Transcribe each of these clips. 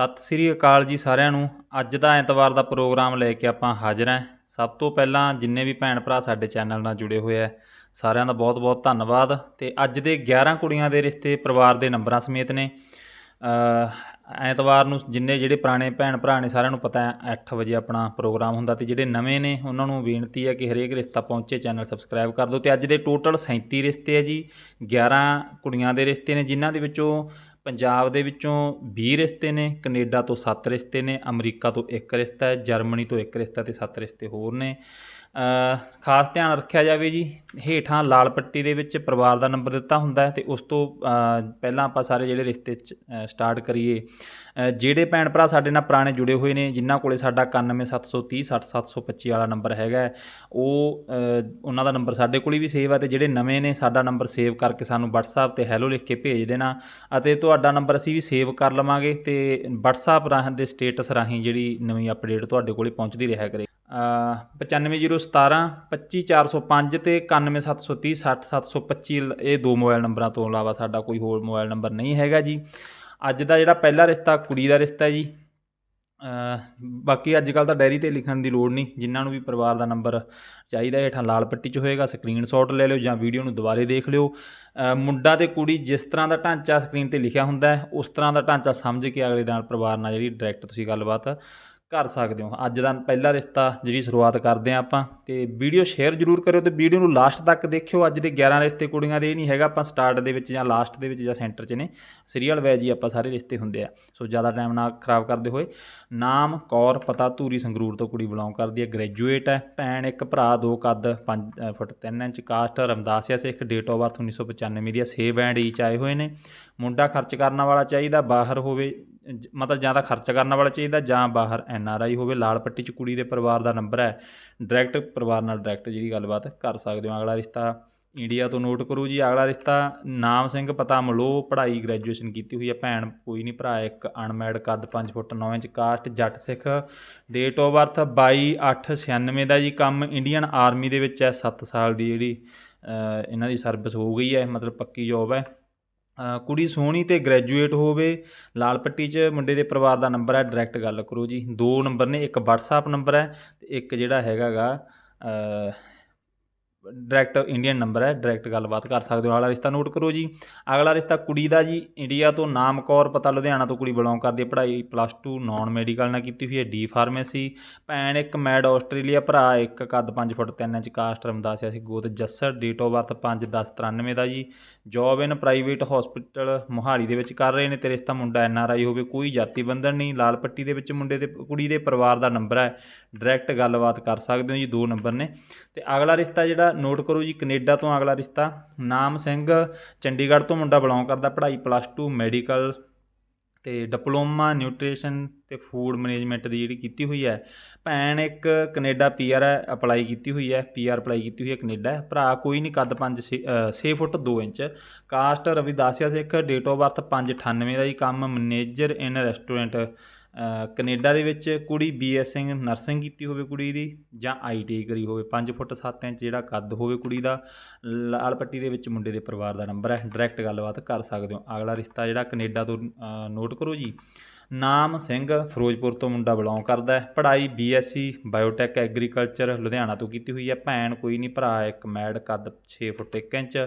ਸਤਿ ਸ੍ਰੀ ਅਕਾਲ ਜੀ ਸਾਰਿਆਂ ਨੂੰ। ਅੱਜ ਦਾ ਐਤਵਾਰ ਦਾ ਪ੍ਰੋਗਰਾਮ ਲੈ ਕੇ ਆਪਾਂ ਹਾਜ਼ਰ ਹਾਂ। ਸਭ ਤੋਂ ਪਹਿਲਾਂ ਜਿੰਨੇ ਵੀ ਭੈਣ ਭਰਾ ਸਾਡੇ ਚੈਨਲ ਨਾਲ ਜੁੜੇ ਹੋਏ ਆ, ਸਾਰਿਆਂ ਦਾ ਬਹੁਤ-ਬਹੁਤ ਧੰਨਵਾਦ। ਤੇ ਅੱਜ ਦੇ 11 ਕੁੜੀਆਂ ਦੇ ਰਿਸ਼ਤੇ ਪਰਿਵਾਰ ਦੇ ਨੰਬਰਾਂ ਸਮੇਤ ਨੇ। ਐਤਵਾਰ ਨੂੰ ਜਿੰਨੇ ਜਿਹੜੇ ਪੁਰਾਣੇ ਭੈਣ ਭਰਾ ਨੇ, ਸਾਰਿਆਂ ਨੂੰ ਪਤਾ ਹੈ 8 ਵਜੇ ਆਪਣਾ ਪ੍ਰੋਗਰਾਮ ਹੁੰਦਾ ਤੇ ਜਿਹੜੇ ਨਵੇਂ ਨੇ, ਉਹਨਾਂ ਨੂੰ ਬੇਨਤੀ ਹੈ ਕਿ ਹਰੇਕ ਰਿਸ਼ਤਾ ਪਹੁੰਚੇ, ਚੈਨਲ ਸਬਸਕ੍ਰਾਈਬ ਕਰ ਦਿਓ। ਤੇ ਅੱਜ ਦੇ ਟੋਟਲ 37 ਰਿਸ਼ਤੇ ਹੈ ਜੀ। 11 ਕੁੜੀਆਂ ਦੇ ਰਿਸ਼ਤੇ ਨੇ, ਜਿਨ੍ਹਾਂ ਦੇ ਵਿੱਚੋਂ ਪੰਜਾਬ ਦੇ ਵਿੱਚੋਂ 20 ਰਿਸ਼ਤੇ ਨੇ, ਕੈਨੇਡਾ ਤੋਂ 7 ਰਿਸ਼ਤੇ ਨੇ, ਅਮਰੀਕਾ ਤੋਂ ਇੱਕ ਰਿਸ਼ਤਾ ਹੈ, ਜਰਮਨੀ ਤੋਂ ਇੱਕ ਰਿਸ਼ਤਾ ਤੇ 7 ਰਿਸ਼ਤੇ ਹੋਰ ਨੇ। ਖਾਸ ਧਿਆਨ ਰੱਖਿਆ ਜਾਵੇ ਜੀ, ਹੇਠਾਂ ਲਾਲ ਪੱਟੀ ਦੇ ਵਿੱਚ ਪਰਿਵਾਰ ਦਾ ਨੰਬਰ ਦਿੱਤਾ ਹੁੰਦਾ ਹੈ ਤੇ ਉਸ ਤੋਂ ਪਹਿਲਾਂ ਆਪਾਂ ਸਾਰੇ ਜਿਹੜੇ ਰਿਸ਼ਤੇ ਸਟਾਰਟ ਕਰੀਏ ਜਿਹੜੇ ਭੈਣ ਭਰਾ ਸਾਡੇ ਨਾਲ ਪੁਰਾਣੇ ਜੁੜੇ ਹੋਏ ਨੇ, ਜਿਨ੍ਹਾਂ ਕੋਲੇ ਸਾਡਾ 91730 60725 ਵਾਲਾ ਨੰਬਰ ਹੈਗਾ ਉਹ ਉਹਨਾਂ ਦਾ ਨੰਬਰ ਸਾਡੇ ਕੋਲ ਵੀ ਸੇਵ ਹੈ ਤੇ ਜਿਹੜੇ ਨਵੇਂ ਨੇ, ਸਾਡਾ ਨੰਬਰ ਸੇਵ ਕਰਕੇ ਸਾਨੂੰ WhatsApp ਤੇ ਹੈਲੋ ਲਿਖ ਕੇ ਭੇਜ ਦੇਣਾ ਅਤੇ ਤੁਹਾਡਾ ਨੰਬਰ ਅਸੀਂ ਵੀ ਸੇਵ ਕਰ ਲਵਾਂਗੇ ਤੇ WhatsApp ਰਾਹੀਂ, ਦੇ ਸਟੇਟਸ ਰਾਹੀਂ ਜਿਹੜੀ ਨਵੀਂ ਅਪਡੇਟ ਤੁਹਾਡੇ ਕੋਲੇ ਪਹੁੰਚਦੀ ਰਿਹਾ ਕਰੇ। 95017 25405 ਤੇ 91730 60725 ਇਹ ਦੋ ਮੋਬਾਈਲ ਨੰਬਰਾਂ ਤੋਂ ਇਲਾਵਾ ਸਾਡਾ ਕੋਈ ਹੋਰ ਮੋਬਾਈਲ ਨੰਬਰ ਨਹੀਂ ਹੈਗਾ ਜੀ। ਅੱਜ ਦਾ ਜਿਹੜਾ ਪਹਿਲਾ ਰਿਸ਼ਤਾ, ਕੁੜੀ ਦਾ ਰਿਸ਼ਤਾ ਜੀ। ਬਾਕੀ ਅੱਜ ਕੱਲ ਤਾਂ ਡਾਇਰੀ ਤੇ ਲਿਖਣ ਦੀ ਲੋੜ ਨਹੀਂ। ਜਿਨ੍ਹਾਂ ਨੂੰ ਵੀ ਪਰਿਵਾਰ ਦਾ ਨੰਬਰ ਚਾਹੀਦਾ, ਹੇਠਾਂ ਲਾਲ ਪੱਟੀ 'ਚ ਹੋਏਗਾ ਸਕਰੀਨਸ਼ਾਟ ਲੈ ਲਿਓ ਜਾਂ ਵੀਡੀਓ ਨੂੰ ਦੁਬਾਰੇ ਦੇਖ ਲਿਓ। ਮੁੰਡਾ ਤੇ ਕੁੜੀ ਜਿਸ ਤਰ੍ਹਾਂ ਦਾ ਢਾਂਚਾ ਸਕਰੀਨ ਤੇ ਲਿਖਿਆ ਹੁੰਦਾ ਹੈ, ਉਸ ਤਰ੍ਹਾਂ ਦਾ ਢਾਂਚਾ ਸਮਝ ਕੇ ਅਗਲੇ ਨਾਲ ਪਰਿਵਾਰ ਨਾਲ ਜਿਹੜੀ ਡਾਇਰੈਕਟ ਤੁਸੀਂ ਗੱਲਬਾਤ ਕਰ ਸਕਦੇ ਹੋ। ਅੱਜ ਦਾ ਪਹਿਲਾ ਰਿਸ਼ਤਾ ਜਿਹੜੀ ਸ਼ੁਰੂਆਤ ਕਰਦੇ ਹਾਂ ਆਪਾਂ ਤੇ ਵੀਡੀਓ ਸ਼ੇਅਰ ਜ਼ਰੂਰ ਕਰਿਓ ਤੇ ਵੀਡੀਓ ਨੂੰ ਲਾਸਟ ਤੱਕ ਦੇਖਿਓ। ਅੱਜ ਦੇ 11 ਰਿਸ਼ਤੇ ਕੁੜੀਆਂ ਦੇ ਇਹ ਨਹੀਂ ਹੈਗਾ, ਆਪਾਂ ਸਟਾਰਟ ਦੇ ਵਿੱਚ ਜਾਂ ਲਾਸਟ ਦੇ ਵਿੱਚ ਜਾਂ ਸੈਂਟਰ 'ਚ ਨੇ। ਸੀਰੀਅਲ ਵੈਜ ਹੀ ਆਪਾਂ ਸਾਰੇ ਰਿਸ਼ਤੇ ਹੁੰਦੇ ਆ। ਸੋ ਜ਼ਿਆਦਾ ਟਾਈਮ ਨਾ ਖਰਾਬ ਕਰਦੇ ਹੋਏ, ਨਾਮ, ਕੌਰ, ਪਤਾ, ਧੂਰੀ, ਸੰਗਰੂਰ ਤੋਂ ਕੁੜੀ ਬਿਲੋਂਗ ਕਰਦੀ ਹੈ ਗ੍ਰੈਜੂਏਟ ਹੈ, ਭੈਣ, ਇੱਕ ਭਰਾ, ਦੋ ਕੱਦ 5 foot 3 inch caste Ramdasia Sikh date of birth 1995 ਦੀ ਹੈ। ਸੇ ਬੈਂਡ ਈਚ ਆਏ ਹੋਏ ਨੇ। ਮੁੰਡਾ ਖਰਚ ਕਰਨ ਵਾਲਾ ਚਾਹੀਦਾ, ਬਾਹਰ ਹੋਵੇ ਮਤਲਬ ਜਾਂ ਤਾਂ ਖਰਚ ਕਰਨ ਵਾਲਾ ਚਾਹੀਦਾ ਜਾਂ ਬਾਹਰ ਐਨ ਆਰ ਆਈ ਹੋਵੇ, ਲਾਲ ਪੱਟੀ 'ਚ ਕੁੜੀ ਦੇ ਪਰਿਵਾਰ ਦਾ ਨੰਬਰ ਹੈ ਡਾਇਰੈਕਟ ਪਰਿਵਾਰ ਨਾਲ ਡਾਇਰੈਕਟ ਜਿਹੜੀ ਗੱਲਬਾਤ ਕਰ ਸਕਦੇ ਹੋ। ਅਗਲਾ ਰਿਸ਼ਤਾ ਇੰਡੀਆ ਤੋਂ ਨੋਟ ਕਰੋ ਜੀ। ਅਗਲਾ ਰਿਸ਼ਤਾ ਨਾਮ ਸਿੰਘ ਪਤਾ ਮਲੋ ਪੜ੍ਹਾਈ ਗ੍ਰੈਜੂਏਸ਼ਨ ਕੀਤੀ ਹੋਈ ਹੈ ਭੈਣ, ਕੋਈ ਨਹੀਂ ਭਰਾ, ਇੱਕ ਅਨਮੈਡ ਕੱਦ 5 foot 9 inch caste, Jat Sikh date of birth 22 8 96 ਦਾ ਜੀ। ਕੰਮ ਇੰਡੀਅਨ ਆਰਮੀ ਦੇ ਵਿੱਚ ਹੈ 7 ਸਾਲ ਦੀ ਜਿਹੜੀ ਇਹਨਾਂ ਦੀ ਸਰਵਿਸ ਹੋ ਗਈ ਹੈ, ਮਤਲਬ ਪੱਕੀ ਜੋਬ ਹੈ। ਕੁੜੀ ਸੋਹਣੀ ਤੇ ਗ੍ਰੈਜੂਏਟ ਹੋਵੇ, ਲਾਲ ਪੱਟੀ 'ਚ ਮੁੰਡੇ ਦੇ ਪਰਿਵਾਰ ਦਾ ਨੰਬਰ ਹੈ ਡਾਇਰੈਕਟ ਗੱਲ ਕਰੋ ਜੀ। ਦੋ ਨੰਬਰ ਨੇ, ਇੱਕ WhatsApp ਨੰਬਰ ਹੈ ਤੇ ਇੱਕ ਜਿਹੜਾ ਹੈਗਾਗਾ ਡਾਇਰੈਕਟ ਇੰਡੀਅਨ ਨੰਬਰ ਹੈ ਡਾਇਰੈਕਟ ਗੱਲਬਾਤ ਕਰ ਸਕਦੇ ਹੋ। ਅਗਲਾ ਰਿਸ਼ਤਾ ਨੋਟ ਕਰੋ ਜੀ। ਅਗਲਾ ਰਿਸ਼ਤਾ ਕੁੜੀ ਦਾ ਜੀ। ਇੰਡੀਆ ਤੋਂ ਨਾਮ ਕੌਰ ਪਤਾ ਲੁਧਿਆਣਾ ਤੋਂ ਕੁੜੀ ਬਿਲੋਂਗ ਕਰਦੀ ਹੈ। ਪੜ੍ਹਾਈ ਪਲੱਸ 2 ਨਾਨ ਮੈਡੀਕਲ ਨਾਲ ਕੀਤੀ ਹੋਈ ਹੈ ਡੀ ਫਾਰਮੇਸੀ ਭੈਣ ਇੱਕ ਮੈਡ ਆਸਟ੍ਰੇਲੀਆ ਭਰਾ ਇੱਕ ਕੱਦ 5 ਫੁੱਟ 3 ਇੰਚ ਕਾਸਟ ਰਮਦਾਸਿਆ ਸੀ ਗੋਤ ਜੱਸਰ ਡੇਟ ਆਫ ਬਰਥ 5 10 93 ਦਾ ਜੀ। Job in private hospital Mohali ਦੇ ਵਿੱਚ ਕਰ ਰਹੇ ਨੇ ਤੇ ਰਿਸ਼ਤਾ ਮੁੰਡਾ ਐਨ ਆਰ ਆਈ ਹੋਵੇ, ਕੋਈ ਜਾਤੀ ਬੰਧਨ ਨਹੀਂ, ਲਾਲ ਪੱਟੀ ਦੇ ਵਿੱਚ ਮੁੰਡੇ ਦੇ, ਕੁੜੀ ਦੇ ਪਰਿਵਾਰ ਦਾ ਨੰਬਰ ਹੈ ਡਾਇਰੈਕਟ ਗੱਲਬਾਤ ਕਰ ਸਕਦੇ ਹੋ ਜੀ, ਦੋ ਨੰਬਰ ਨੇ। ਤੇ ਅਗਲਾ ਰਿਸ਼ਤਾ ਜਿਹੜਾ ਨੋਟ ਕਰੋ ਜੀ, ਕੈਨੇਡਾ ਤੋਂ ਅਗਲਾ ਰਿਸ਼ਤਾ, ਨਾਮ ਸਿੰਘ, ਚੰਡੀਗੜ੍ਹ ਤੋਂ ਮੁੰਡਾ ਬਿਲੋਂਗ ਕਰਦਾ, ਪੜ੍ਹਾਈ ਪਲੱਸ 2 ਮੈਡੀਕਲ ਤੇ ਡਿਪਲੋਮਾ, ਨਿਊਟ੍ਰੀਸ਼ਨ ਤੇ ਫੂਡ ਮੈਨੇਜਮੈਂਟ ਦੀ ਜਿਹੜੀ ਕੀਤੀ ਹੋਈ ਹੈ, ਭੈਣ ਇੱਕ ਕੈਨੇਡਾ ਪੀਆਰ ਅਪਲਾਈ ਕੀਤੀ ਹੋਈ ਹੈ, ਪੀਆਰ ਅਪਲਾਈ ਕੀਤੀ ਹੋਈ ਹੈ ਕੈਨੇਡਾ, ਭਰਾ ਕੋਈ ਨਹੀਂ ਕੱਦ 5 6 foot 2 inch, caste Ravidasia Sikh date of birth 598 ਦਾ ਹੀ ਕੰਮ ਮੈਨੇਜਰ ਇਨ ਰੈਸਟੋਰੈਂਟ ਕੈਨੇਡਾ ਦੇ ਵਿੱਚ ਕੁੜੀ ਬੀਐਸਸੀ ਨਰਸਿੰਗ ਕੀਤੀ ਹੋਵੇ ਕੁੜੀ ਦੀ ਜਾਂ ਆਈਟੀਆਈ ਕਰੀ ਹੋਵੇ 5 ਫੁੱਟ 7 ਇੰਚ ਜਿਹੜਾ ਕੱਦ ਹੋਵੇ ਕੁੜੀ ਦਾ, ਲਾਲ ਪੱਟੀ ਦੇ ਵਿੱਚ ਮੁੰਡੇ ਦੇ ਪਰਿਵਾਰ ਦਾ ਨੰਬਰ ਹੈ ਡਾਇਰੈਕਟ ਗੱਲਬਾਤ ਕਰ ਸਕਦੇ ਹੋ। ਅਗਲਾ ਰਿਸ਼ਤਾ ਜਿਹੜਾ ਕੈਨੇਡਾ ਤੋਂ ਨੋਟ ਕਰੋ ਜੀ। ਨਾਮ ਸਿੰਘ ਫਿਰੋਜ਼ਪੁਰ ਤੋਂ ਮੁੰਡਾ ਬਿਲੋਂਗ ਕਰਦਾ ਹੈ। ਪੜ੍ਹਾਈ ਬੀਐਸਸੀ ਬਾਇਓਟੈਕ ਐਗਰੀਕਲਚਰ ਲੁਧਿਆਣਾ ਤੋਂ ਕੀਤੀ ਹੋਈ ਹੈ। ਭੈਣ ਕੋਈ ਨਹੀਂ, ਭਰਾ ਇੱਕ ਮੈਡ, ਕੱਦ 6 ਫੁੱਟ 1 ਇੰਚ।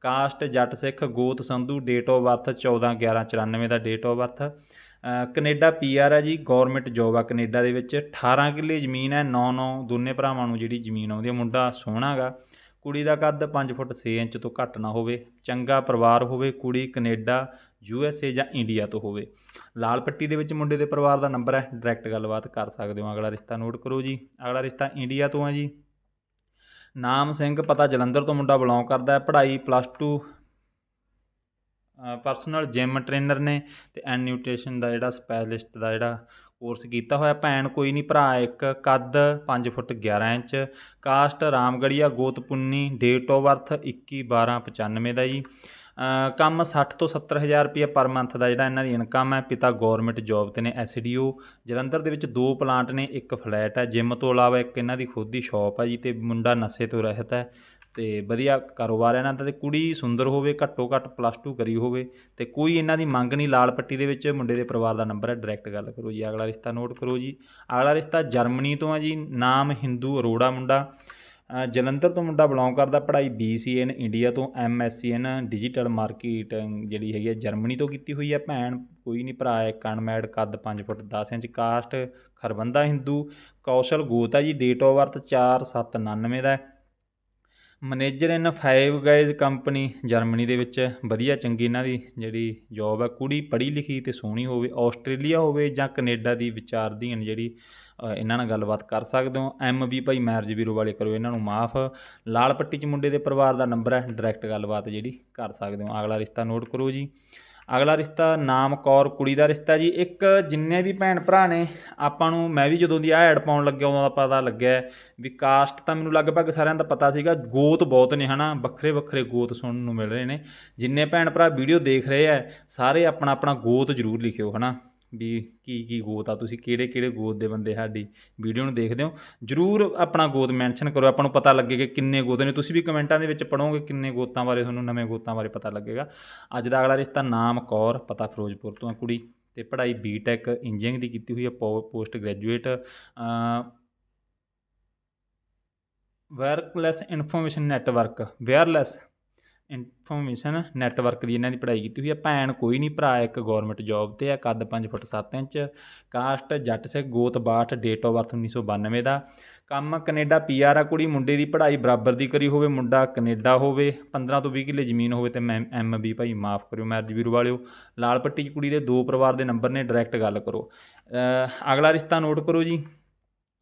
ਕਾਸਟ ਜੱਟ ਸਿੱਖ, ਗੋਤ Sandhu date of birth 14 11 94 the date of birth Canada PR ਹੈ ਜੀ ਗਵਰਨਮੈਂਟ ਜੋਬ ਆ ਕੈਨੇਡਾ ਦੇ ਵਿੱਚ। 18 ਕਿੱਲੇ ਜ਼ਮੀਨ ਹੈ 9-9 ਦੋਨੇ ਭਰਾਵਾਂ ਨੂੰ ਜਿਹੜੀ ਜ਼ਮੀਨ ਆਉਂਦੀ ਹੈ ਮੁੰਡਾ ਸੋਹਣਾਗਾ ਕੁੜੀ ਦਾ ਕੱਦ 5 ਫੁੱਟ 6 ਇੰਚ ਤੋਂ ਘੱਟ ਨਾ ਹੋਵੇ, ਚੰਗਾ ਪਰਿਵਾਰ ਹੋਵੇ, ਕੁੜੀ ਕੈਨੇਡਾ, ਯੂ ਐਸ ਏ ਜਾਂ ਇੰਡੀਆ ਤੋਂ ਹੋਵੇ। ਲਾਲ ਪੱਟੀ ਦੇ ਵਿੱਚ ਮੁੰਡੇ ਦੇ ਪਰਿਵਾਰ ਦਾ ਨੰਬਰ ਹੈ ਡਾਇਰੈਕਟ ਗੱਲਬਾਤ ਕਰ ਸਕਦੇ ਹੋ। ਅਗਲਾ ਰਿਸ਼ਤਾ ਨੋਟ ਕਰੋ ਜੀ। ਅਗਲਾ ਰਿਸ਼ਤਾ ਇੰਡੀਆ ਤੋਂ ਹੈ ਜੀ। ਨਾਮ ਸਿੰਘ, ਪਤਾ ਜਲੰਧਰ ਤੋਂ ਮੁੰਡਾ ਬਿਲੋਂਗ ਕਰਦਾ ਹੈ, ਪੜ੍ਹਾਈ ਪਲੱਸ 2 ਪਰਸਨਲ ਜਿਮ ਟ੍ਰੇਨਰ ਨੇ ਤੇ ਐਨ ਨਿਊਟ੍ਰੀਸ਼ਨ ਦਾ ਜਿਹੜਾ ਸਪੈਸ਼ਲਿਸਟ ਦਾ ਜਿਹੜਾ ਕੋਰਸ ਕੀਤਾ ਹੋਇਆ ਭੈਣ, ਕੋਈ ਨਹੀਂ ਭਰਾ, ਇੱਕ ਕੱਦ 5 ਫੁੱਟ 11 ਇੰਚ, ਕਾਸਟ ਰਾਮਗੜੀਆ ਗੋਤਪੁੰਨੀ ਡੇਟ ਆਫ ਬਰਥ 21 12 95 ਦਾ ਜੀ। ਕੰਮ 60 ਤੋਂ 70 ਹਜ਼ਾਰ ਰੁਪਏ ਪਰ ਮੰਥ ਦਾ ਜਿਹੜਾ ਇਹਨਾਂ ਦੀ ਇਨਕਮ ਹੈ, ਪਿਤਾ ਗਵਰਨਮੈਂਟ ਜੌਬ ਤੇ ਨੇ ਐਸਡੀਓ ਜਲੰਧਰ ਦੇ ਵਿੱਚ ਦੋ ਪਲਾਂਟ ਨੇ, ਇੱਕ ਫਲੈਟ ਹੈ ਜਿਮ ਤੋਂ ਇਲਾਵਾ ਇੱਕ ਇਹਨਾਂ ਦੀ ਖੁਦ ਦੀ ਸ਼ਾਪ ਹੈ ਜੀ, ਤੇ ਮੁੰਡਾ ਨਸ਼ੇ ਤੋਂ ਰਹਿਤ ਹੈ। ਤੇ ਵਧੀਆ ਕਾਰੋਬਾਰ ਹੈ ਇਹਨਾਂ ਦਾ, ਤੇ ਕੁੜੀ ਸੁੰਦਰ ਹੋਵੇ, ਘੱਟੋ ਘੱਟ ਪਲੱਸ 2 ਕਰੀ ਹੋਵੇ, ਤੇ ਕੋਈ ਇਹਨਾਂ ਦੀ ਮੰਗ ਨਹੀਂ, ਲਾਲ ਪੱਟੀ ਦੇ ਵਿੱਚ ਮੁੰਡੇ ਦੇ ਪਰਿਵਾਰ ਦਾ ਨੰਬਰ ਹੈ ਡਾਇਰੈਕਟ ਗੱਲ ਕਰੋ ਜੀ, ਅਗਲਾ ਰਿਸ਼ਤਾ ਨੋਟ ਕਰੋ ਜੀ। ਅਗਲਾ ਰਿਸ਼ਤਾ ਜਰਮਨੀ ਤੋਂ ਆ ਜੀ, ਨਾਮ ਹਿੰਦੂ ਅਰੋੜਾ ਮੁੰਡਾ ਜਲੰਧਰ ਤੋਂ ਮੁੰਡਾ ਬਿਲੋਂਗ ਕਰਦਾ, ਪੜ੍ਹਾਈ BCN ਇੰਡੀਆ ਤੋਂ MSCN ਡਿਜੀਟਲ ਮਾਰਕੀਟਿੰਗ ਜਿਹੜੀ ਹੈਗੀ ਹੈ, ਜਰਮਨੀ ਤੋਂ ਕੀਤੀ ਹੋਈ ਹੈ ਭੈਣ, ਕੋਈ ਨਹੀਂ ਭਰਾ ਹੈ ਕਨਮੈਡ ਕੱਦ 5 foot 10 inch caste Kharbanda Hindu, Kaushal ਗੋਤ ਹੈ ਜੀ ਡੇਟ ਆਫ ਬਰਥ 4799 ਦਾ ਹੈ। Manager in Five Guys company Germany ਦੇ ਵਿੱਚ ਵਧੀਆ ਚੰਗੀ ਇਹਨਾਂ ਦੀ ਜਿਹੜੀ ਜੌਬ ਹੈ ਕੁੜੀ ਪੜ੍ਹੀ ਲਿਖੀ ਤੇ ਸੋਹਣੀ ਹੋਵੇ ਆਸਟ੍ਰੇਲੀਆ ਹੋਵੇ ਜਾਂ ਕੈਨੇਡਾ ਦੀ ਵਿਚਾਰਧੀਨ ਜਿਹੜੀ ਇਹਨਾਂ ਨਾਲ ਗੱਲਬਾਤ ਕਰ ਸਕਦੇ ਹੋ। ਐਮ ਵੀ ਭਾਈ ਮੈਰਿਜ ਬਿਊਰੋ ਵਾਲੇ ਕਰੋ, ਇਹਨਾਂ ਨੂੰ ਮਾਫ। ਲਾਲ ਪੱਟੀ 'ਚ ਮੁੰਡੇ ਦੇ ਪਰਿਵਾਰ ਦਾ ਨੰਬਰ ਹੈ ਡਾਇਰੈਕਟ ਗੱਲਬਾਤ ਜਿਹੜੀ ਕਰ ਸਕਦੇ ਹੋ। ਅਗਲਾ ਰਿਸ਼ਤਾ ਨੋਟ ਕਰੋ ਜੀ। ਅਗਲਾ ਰਿਸ਼ਤਾ ਨਾਮ ਕੌਰ, ਕੁੜੀ ਦਾ ਰਿਸ਼ਤਾ ਜੀ। ਇੱਕ ਜਿੰਨੇ ਵੀ ਭੈਣ ਭਰਾ ਨੇ, ਆਪਾਂ ਨੂੰ, ਮੈਂ ਵੀ ਜਦੋਂ ਦੀ ਆ ਐਡ ਪਾਉਣ ਲੱਗਿਆ ਉਦੋਂ ਦਾ ਪਤਾ ਲੱਗਿਆ ਵੀ ਕਾਸਟ ਤਾਂ ਮੈਨੂੰ ਲਗਭਗ ਸਾਰਿਆਂ ਦਾ ਪਤਾ ਸੀਗਾ। ਗੋਤ ਬਹੁਤ ਨੇ, ਹਨਾ? ਵੱਖਰੇ ਵੱਖਰੇ ਗੋਤ ਸੁਣਨ ਨੂੰ ਮਿਲ ਰਹੇ ਨੇ। ਜਿੰਨੇ ਭੈਣ ਭਰਾ ਵੀਡੀਓ ਦੇਖ ਰਹੇ ਆ ਸਾਰੇ ਆਪਣਾ ਆਪਣਾ ਗੋਤ ਜ਼ਰੂਰ ਲਿਖਿਓ, ਹਨਾ? ਵੀ ਕੀ ਕੀ ਗੋਤ ਆ, ਤੁਸੀਂ ਕਿਹੜੇ ਕਿਹੜੇ ਗੋਤ ਦੇ ਬੰਦੇ ਸਾਡੀ ਵੀਡੀਓ ਨੂੰ ਦੇਖਦੇ ਹੋ। ਜਰੂਰ ਆਪਣਾ ਗੋਤ ਮੈਂਸ਼ਨ ਕਰੋ, ਆਪਾਂ ਨੂੰ ਪਤਾ ਲੱਗੇ ਕਿ ਕਿੰਨੇ ਗੋਤ ਨੇ। ਤੁਸੀਂ ਵੀ ਕਮੈਂਟਾਂ ਦੇ ਵਿੱਚ ਪੜੋਗੇ ਕਿੰਨੇ ਗੋਤਾਂ ਬਾਰੇ ਤੁਹਾਨੂੰ, ਨਵੇਂ ਗੋਤਾਂ ਬਾਰੇ ਪਤਾ ਲੱਗੇਗਾ। ਅੱਜ ਦਾ ਅਗਲਾ ਰਿਸ਼ਤਾ ਨਾਮ ਕੌਰ ਪਤਾ ਫਿਰੋਜ਼ਪੁਰ ਤੋਂ ਆ ਕੁੜੀ ਤੇ ਪੜ੍ਹਾਈ ਬੀਟੈਕ ਇੰਜੀਨੀਅਰਿੰਗ ਦੀ ਕੀਤੀ ਹੋਈ ਹੈ post graduate wireless information network wireless information network ਦੀ ਇਹਨਾਂ ਦੀ ਪੜ੍ਹਾਈ ਕੀਤੀ ਹੋਈ ਹੈ ਭੈਣ ਕੋਈ ਨਹੀਂ, ਭਰਾ ਇੱਕ ਗਵਰਨਮੈਂਟ ਜੌਬ ਤੇ ਹੈ ਕੱਦ 5 ਫੁੱਟ 7 ਇੰਚ, ਕਾਸਟ ਜੱਟ ਸਿੱਖ ਗੋਤ ਬਾਠ ਡੇਟ ਆਫ ਬਰਥ 1992 ਦਾ। ਕੰਮ ਕੈਨੇਡਾ ਪੀਆਰ ਆ, ਕੁੜੀ ਮੁੰਡੇ ਦੀ ਪੜ੍ਹਾਈ ਬਰਾਬਰ ਦੀ ਕਰੀ ਹੋਵੇ, ਮੁੰਡਾ ਕੈਨੇਡਾ ਹੋਵੇ 15 ਤੋਂ 20 ਕਿੱਲੇ ਜ਼ਮੀਨ ਹੋਵੇ ਤੇ ਮੈਂ ਐਮ ਬੀ ਭਾਈ ਮਾਫ ਕਰਿਓ ਮੈਰਿਜ ਵੀਰੋ ਵਾਲਿਓ। ਲਾਲ ਪੱਟੀ 'ਚ ਕੁੜੀ ਦੇ ਦੋ ਪਰਿਵਾਰ ਦੇ ਨੰਬਰ ਨੇ ਡਾਇਰੈਕਟ ਗੱਲ ਕਰੋ। ਅਗਲਾ ਰਿਸ਼ਤਾ ਨੋਟ ਕਰੋ ਜੀ।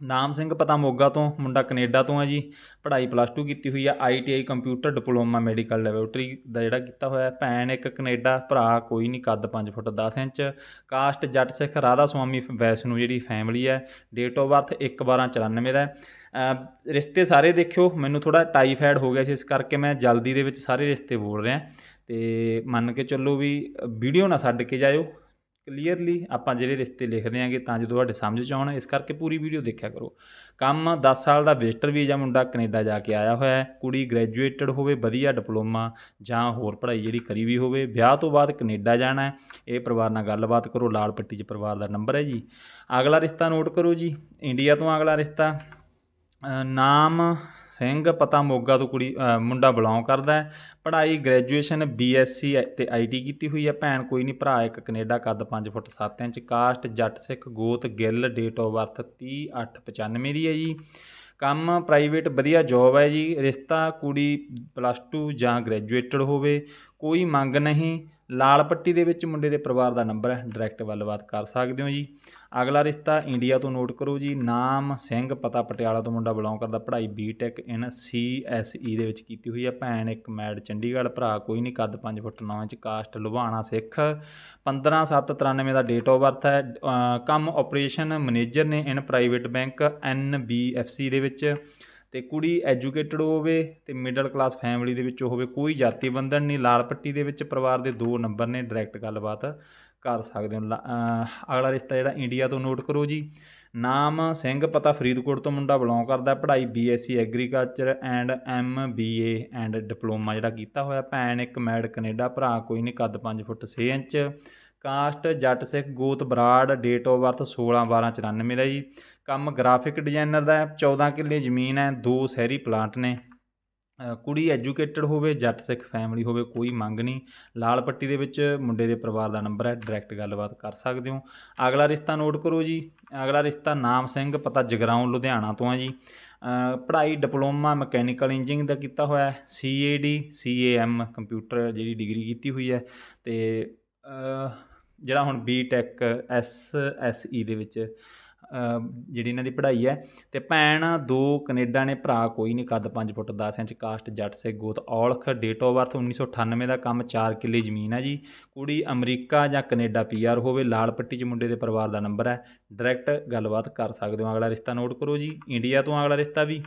ਨਾਮ ਸਿੰਘ ਪਤਾ ਮੋਗਾ ਤੋਂ, ਮੁੰਡਾ ਕੈਨੇਡਾ ਤੋਂ ਹੈ ਜੀ। ਪੜ੍ਹਾਈ ਪਲੱਸ 2 ਕੀਤੀ ਹੋਈ ਆ ITI computer diploma medical laboratory ਦਾ ਜਿਹੜਾ ਕੀਤਾ ਹੋਇਆ ਭੈਣ ਇੱਕ ਕੈਨੇਡਾ, ਭਰਾ ਕੋਈ ਨਹੀਂ ਕੱਦ 5 ਫੁੱਟ 10 ਇੰਚ। ਕਾਸਟ ਜੱਟ ਸਿੱਖ ਰਾਧਾ ਸੁਆਮੀ ਵੈਸ਼ਨੂ ਜਿਹੜੀ ਫੈਮਿਲੀ ਹੈ ਡੇਟ ਆਫ ਬਰਥ 1/12/94 ਦਾ ਰਿਸ਼ਤੇ ਸਾਰੇ ਦੇਖਿਓ, ਮੈਨੂੰ ਥੋੜਾ ਟਾਈਫਾਇਡ ਹੋ ਗਿਆ ਸੀ, ਇਸ ਕਰਕੇ ਮੈਂ ਜਲਦੀ ਦੇ ਵਿੱਚ ਸਾਰੇ ਰਿਸ਼ਤੇ ਬੋਲ ਰਿਹਾ। ਤੇ ਮੰਨ ਕੇ ਚੱਲੋ ਵੀ ਵੀਡੀਓ ਨਾ ਛੱਡ ਕੇ ਜਾਇਓ। ਕਲੀਅਰਲੀ ਆਪਾਂ ਜਿਹੜੇ ਰਿਸ਼ਤੇ ਲਿਖਦੇ ਆਂਗੇ ਤਾਂ ਜੋ ਤੁਹਾਡੇ ਸਮਝ ਚ ਆਉਣ, ਇਸ ਕਰਕੇ ਪੂਰੀ ਵੀਡੀਓ ਦੇਖਿਆ ਕਰੋ। ਕੰਮ 10 ਸਾਲ ਦਾ ਵਿਜ਼ਟਰ ਵੀਜ਼ਾ ਮੁੰਡਾ ਕੈਨੇਡਾ ਜਾ ਕੇ ਆਇਆ ਹੋਇਆ ਹੈ, ਕੁੜੀ ਗ੍ਰੈਜੂਏਟਡ ਹੋਵੇ, ਵਧੀਆ ਡਿਪਲੋਮਾ ਜਾਂ ਹੋਰ ਪੜ੍ਹਾਈ ਜਿਹੜੀ ਕਰੀ ਵੀ ਹੋਵੇ, ਵਿਆਹ ਤੋਂ ਬਾਅਦ ਕੈਨੇਡਾ ਜਾਣਾ ਹੈ, ਇਹ ਪਰਿਵਾਰ ਨਾਲ ਗੱਲਬਾਤ ਕਰੋ, ਲਾਲ ਪੱਟੀ 'ਚ ਪਰਿਵਾਰ ਦਾ ਨੰਬਰ ਹੈ ਜੀ। ਅਗਲਾ ਰਿਸ਼ਤਾ ਨੋਟ ਕਰੋ ਜੀ ਇੰਡੀਆ ਤੋਂ ਅਗਲਾ ਰਿਸ਼ਤਾ ਨਾਮ ਸਿੰਘ ਪਤਾ ਮੋਗਾ ਤੋਂ ਕੁੜੀ ਮੁੰਡਾ ਬਿਲੋਂਗ ਕਰਦਾ ਹੈ। ਪੜ੍ਹਾਈ ਗ੍ਰੈਜੂਏਸ਼ਨ ਬੀਐਸਸੀ ਤੇ ਆਈਟੀ ਕੀਤੀ ਹੋਈ ਹੈ। ਭੈਣ ਕੋਈ ਨਹੀਂ, ਭਰਾ ਇੱਕ ਕੈਨੇਡਾ ਕੱਦ 5 ਫੁੱਟ 7 ਇੰਚ, ਕਾਸਟ, ਜੱਟ ਸਿੱਖ, ਗੋਤ, ਗਿੱਲ ਡੇਟ ਆਫ ਬਰਥ 30895 ਦੀ ਹੈ ਜੀ। ਕੰਮ ਪ੍ਰਾਈਵੇਟ ਵਧੀਆ ਜੌਬ ਹੈ ਜੀ। ਰਿਸ਼ਤਾ ਕੁੜੀ ਪਲੱਸ 2 ਜਾਂ ਗ੍ਰੈਜੂਏਟਡ ਹੋਵੇ, ਕੋਈ ਮੰਗ ਨਹੀਂ। ਲਾਲ ਪੱਟੀ ਦੇ ਵਿੱਚ ਮੁੰਡੇ ਦੇ ਪਰਿਵਾਰ ਦਾ ਨੰਬਰ ਹੈ। ਡਾਇਰੈਕਟ ਗੱਲਬਾਤ ਕਰ ਸਕਦੇ ਹੋ ਜੀ। ਅਗਲਾ ਰਿਸ਼ਤਾ ਇੰਡੀਆ ਤੋਂ ਨੋਟ ਕਰੋ ਜੀ। ਨਾਮ ਸਿੰਘ ਪਤਾ ਪਟਿਆਲਾ ਤੋਂ ਮੁੰਡਾ ਬਿਲੋਂਗ ਕਰਦਾ। ਪੜ੍ਹਾਈ ਬੀਟੈਕ ਇਨ ਸੀਐਸਈ ਦੇ ਵਿੱਚ ਕੀਤੀ ਹੋਈ ਹੈ। ਭੈਣ ਇੱਕ ਮੈਡ ਚੰਡੀਗੜ੍ਹ, ਭਰਾ ਕੋਈ ਨਹੀਂ। ਕੱਦ 5 foot 9 inch, caste Ludhiana Sikh. 15793 ਦਾ ਡੇਟ ਆਫ ਬਰਥ ਹੈ। ਕੰਮ ਆਪਰੇਸ਼ਨ ਮੈਨੇਜਰ ਨੇ ਇਨ ਪ੍ਰਾਈਵੇਟ ਬੈਂਕ ਐਨਬੀਐਫਸੀ ਦੇ ਵਿੱਚ। ਤੇ ਕੁੜੀ ਐਜੂਕੇਟਡ ਹੋਵੇ ਤੇ ਮਿਡਲ ਕਲਾਸ ਫੈਮਿਲੀ ਦੇ ਵਿੱਚੋਂ ਹੋਵੇ, ਕੋਈ ਜਾਤੀ ਬੰਧਨ ਨਹੀਂ, ਲਾਲ ਪੱਟੀ ਦੇ ਵਿੱਚ ਪਰਿਵਾਰ ਦੇ ਦੋ ਨੰਬਰ ਨੇ ਡਾਇਰੈਕਟ ਗੱਲਬਾਤ ਕਰ ਸਕਦੇ ਹੋ। ਲਾ- ਅਗਲਾ ਰਿਸ਼ਤਾ ਜਿਹੜਾ ਇੰਡੀਆ ਤੋਂ ਨੋਟ ਕਰੋ ਜੀ। ਨਾਮ ਸਿੰਘ ਪਤਾ ਫਰੀਦਕੋਟ ਤੋਂ ਮੁੰਡਾ ਬਿਲੋਂਗ ਕਰਦਾ, ਪੜ੍ਹਾਈ BSc agriculture and MBA and diploma ਜਿਹੜਾ ਕੀਤਾ ਹੋਇਆ, ਭੈਣ ਇੱਕ ਮੈਡ ਕੈਨੇਡਾ, ਭਰਾ ਕੋਈ ਨਹੀਂ, ਕੱਦ 5 ਫੁੱਟ 6 ਇੰਚ। ਕਾਸਟ ਜੱਟ ਸਿੱਖ, ਗੋਤ ਬਰਾੜ ਡੇਟ ਆਫ ਬਰਥ 16 12 94 ਦਾ ਜੀ। ਕੰਮ ਗ੍ਰਾਫਿਕ ਡਿਜ਼ਾਈਨਰ ਦਾ ਹੈ 14 ਕਿੱਲੇ ਜ਼ਮੀਨ ਹੈ, ਦੋ ਸ਼ਹਿਰੀ ਪਲਾਂਟ ਨੇ। ਕੁੜੀ ਐਜੂਕੇਟਡ ਹੋਵੇ, ਜੱਟ ਸਿੱਖ ਫੈਮਿਲੀ ਹੋਵੇ, ਕੋਈ ਮੰਗ ਨਹੀਂ। ਲਾਲ ਪੱਟੀ ਦੇ ਵਿੱਚ ਮੁੰਡੇ ਦੇ ਪਰਿਵਾਰ ਦਾ ਨੰਬਰ ਹੈ, ਡਾਇਰੈਕਟ ਗੱਲਬਾਤ ਕਰ ਸਕਦੇ ਹੋ। ਅਗਲਾ ਰਿਸ਼ਤਾ ਨੋਟ ਕਰੋ ਜੀ। ਅਗਲਾ ਰਿਸ਼ਤਾ ਨਾਮ ਸਿੰਘ, ਪਤਾ ਜਗਰਾਉਂ, ਲੁਧਿਆਣਾ ਤੋਂ ਹੈ ਜੀ। ਪੜ੍ਹਾਈ, ਡਿਪਲੋਮਾ, ਮਕੈਨੀਕਲ ਇੰਜੀਨੀਅਰਿੰਗ ਦਾ ਕੀਤਾ ਹੋਇਆ ਹੈ, ਸੀਏਡੀ, ਸੀਏਐਮ, ਕੰਪਿਊਟਰ ਜਿਹੜੀ ਡਿਗਰੀ ਕੀਤੀ ਹੋਈ ਹੈ ਤੇ ਜਿਹੜਾ ਹੁਣ ਬੀਟੈਕ ਐਸਐਸਈ ਦੇ ਵਿੱਚ ਜਿਹੜੀ ਇਹਨਾਂ ਦੀ ਪੜ੍ਹਾਈ ਹੈ। ਤੇ ਭੈਣ, ਦੋ ਕੈਨੇਡਾ ਨੇ, ਭਰਾ ਕੋਈ ਨਹੀਂ, ਕੱਦ 5 ਫੁੱਟ 10 ਇੰਚ, ਕਾਸਟ, ਜੱਟ ਸੇ ਗੋਤ, ਔਲਖ, ਡੇਟ ਆਫ ਬਰਥ 1998 ਦਾ ਕੰਮ 4 ਕਿੱਲੇ ਜ਼ਮੀਨ ਹੈ ਜੀ। ਕੁੜੀ ਅਮਰੀਕਾ ਜਾਂ ਕੈਨੇਡਾ ਪੀਆਰ ਹੋਵੇ, ਲਾਲ ਪੱਟੀ 'ਚ ਮੁੰਡੇ ਦੇ ਪਰਿਵਾਰ ਦਾ ਨੰਬਰ ਹੈ। ਡਾਇਰੈਕਟ ਗੱਲਬਾਤ ਕਰ ਸਕਦੇ ਹੋ। ਅਗਲਾ ਰਿਸ਼ਤਾ ਨੋਟ ਕਰੋ ਜੀ। ਇੰਡੀਆ ਤੋਂ ਅਗਲਾ ਰਿਸ਼ਤਾ ਵੀ।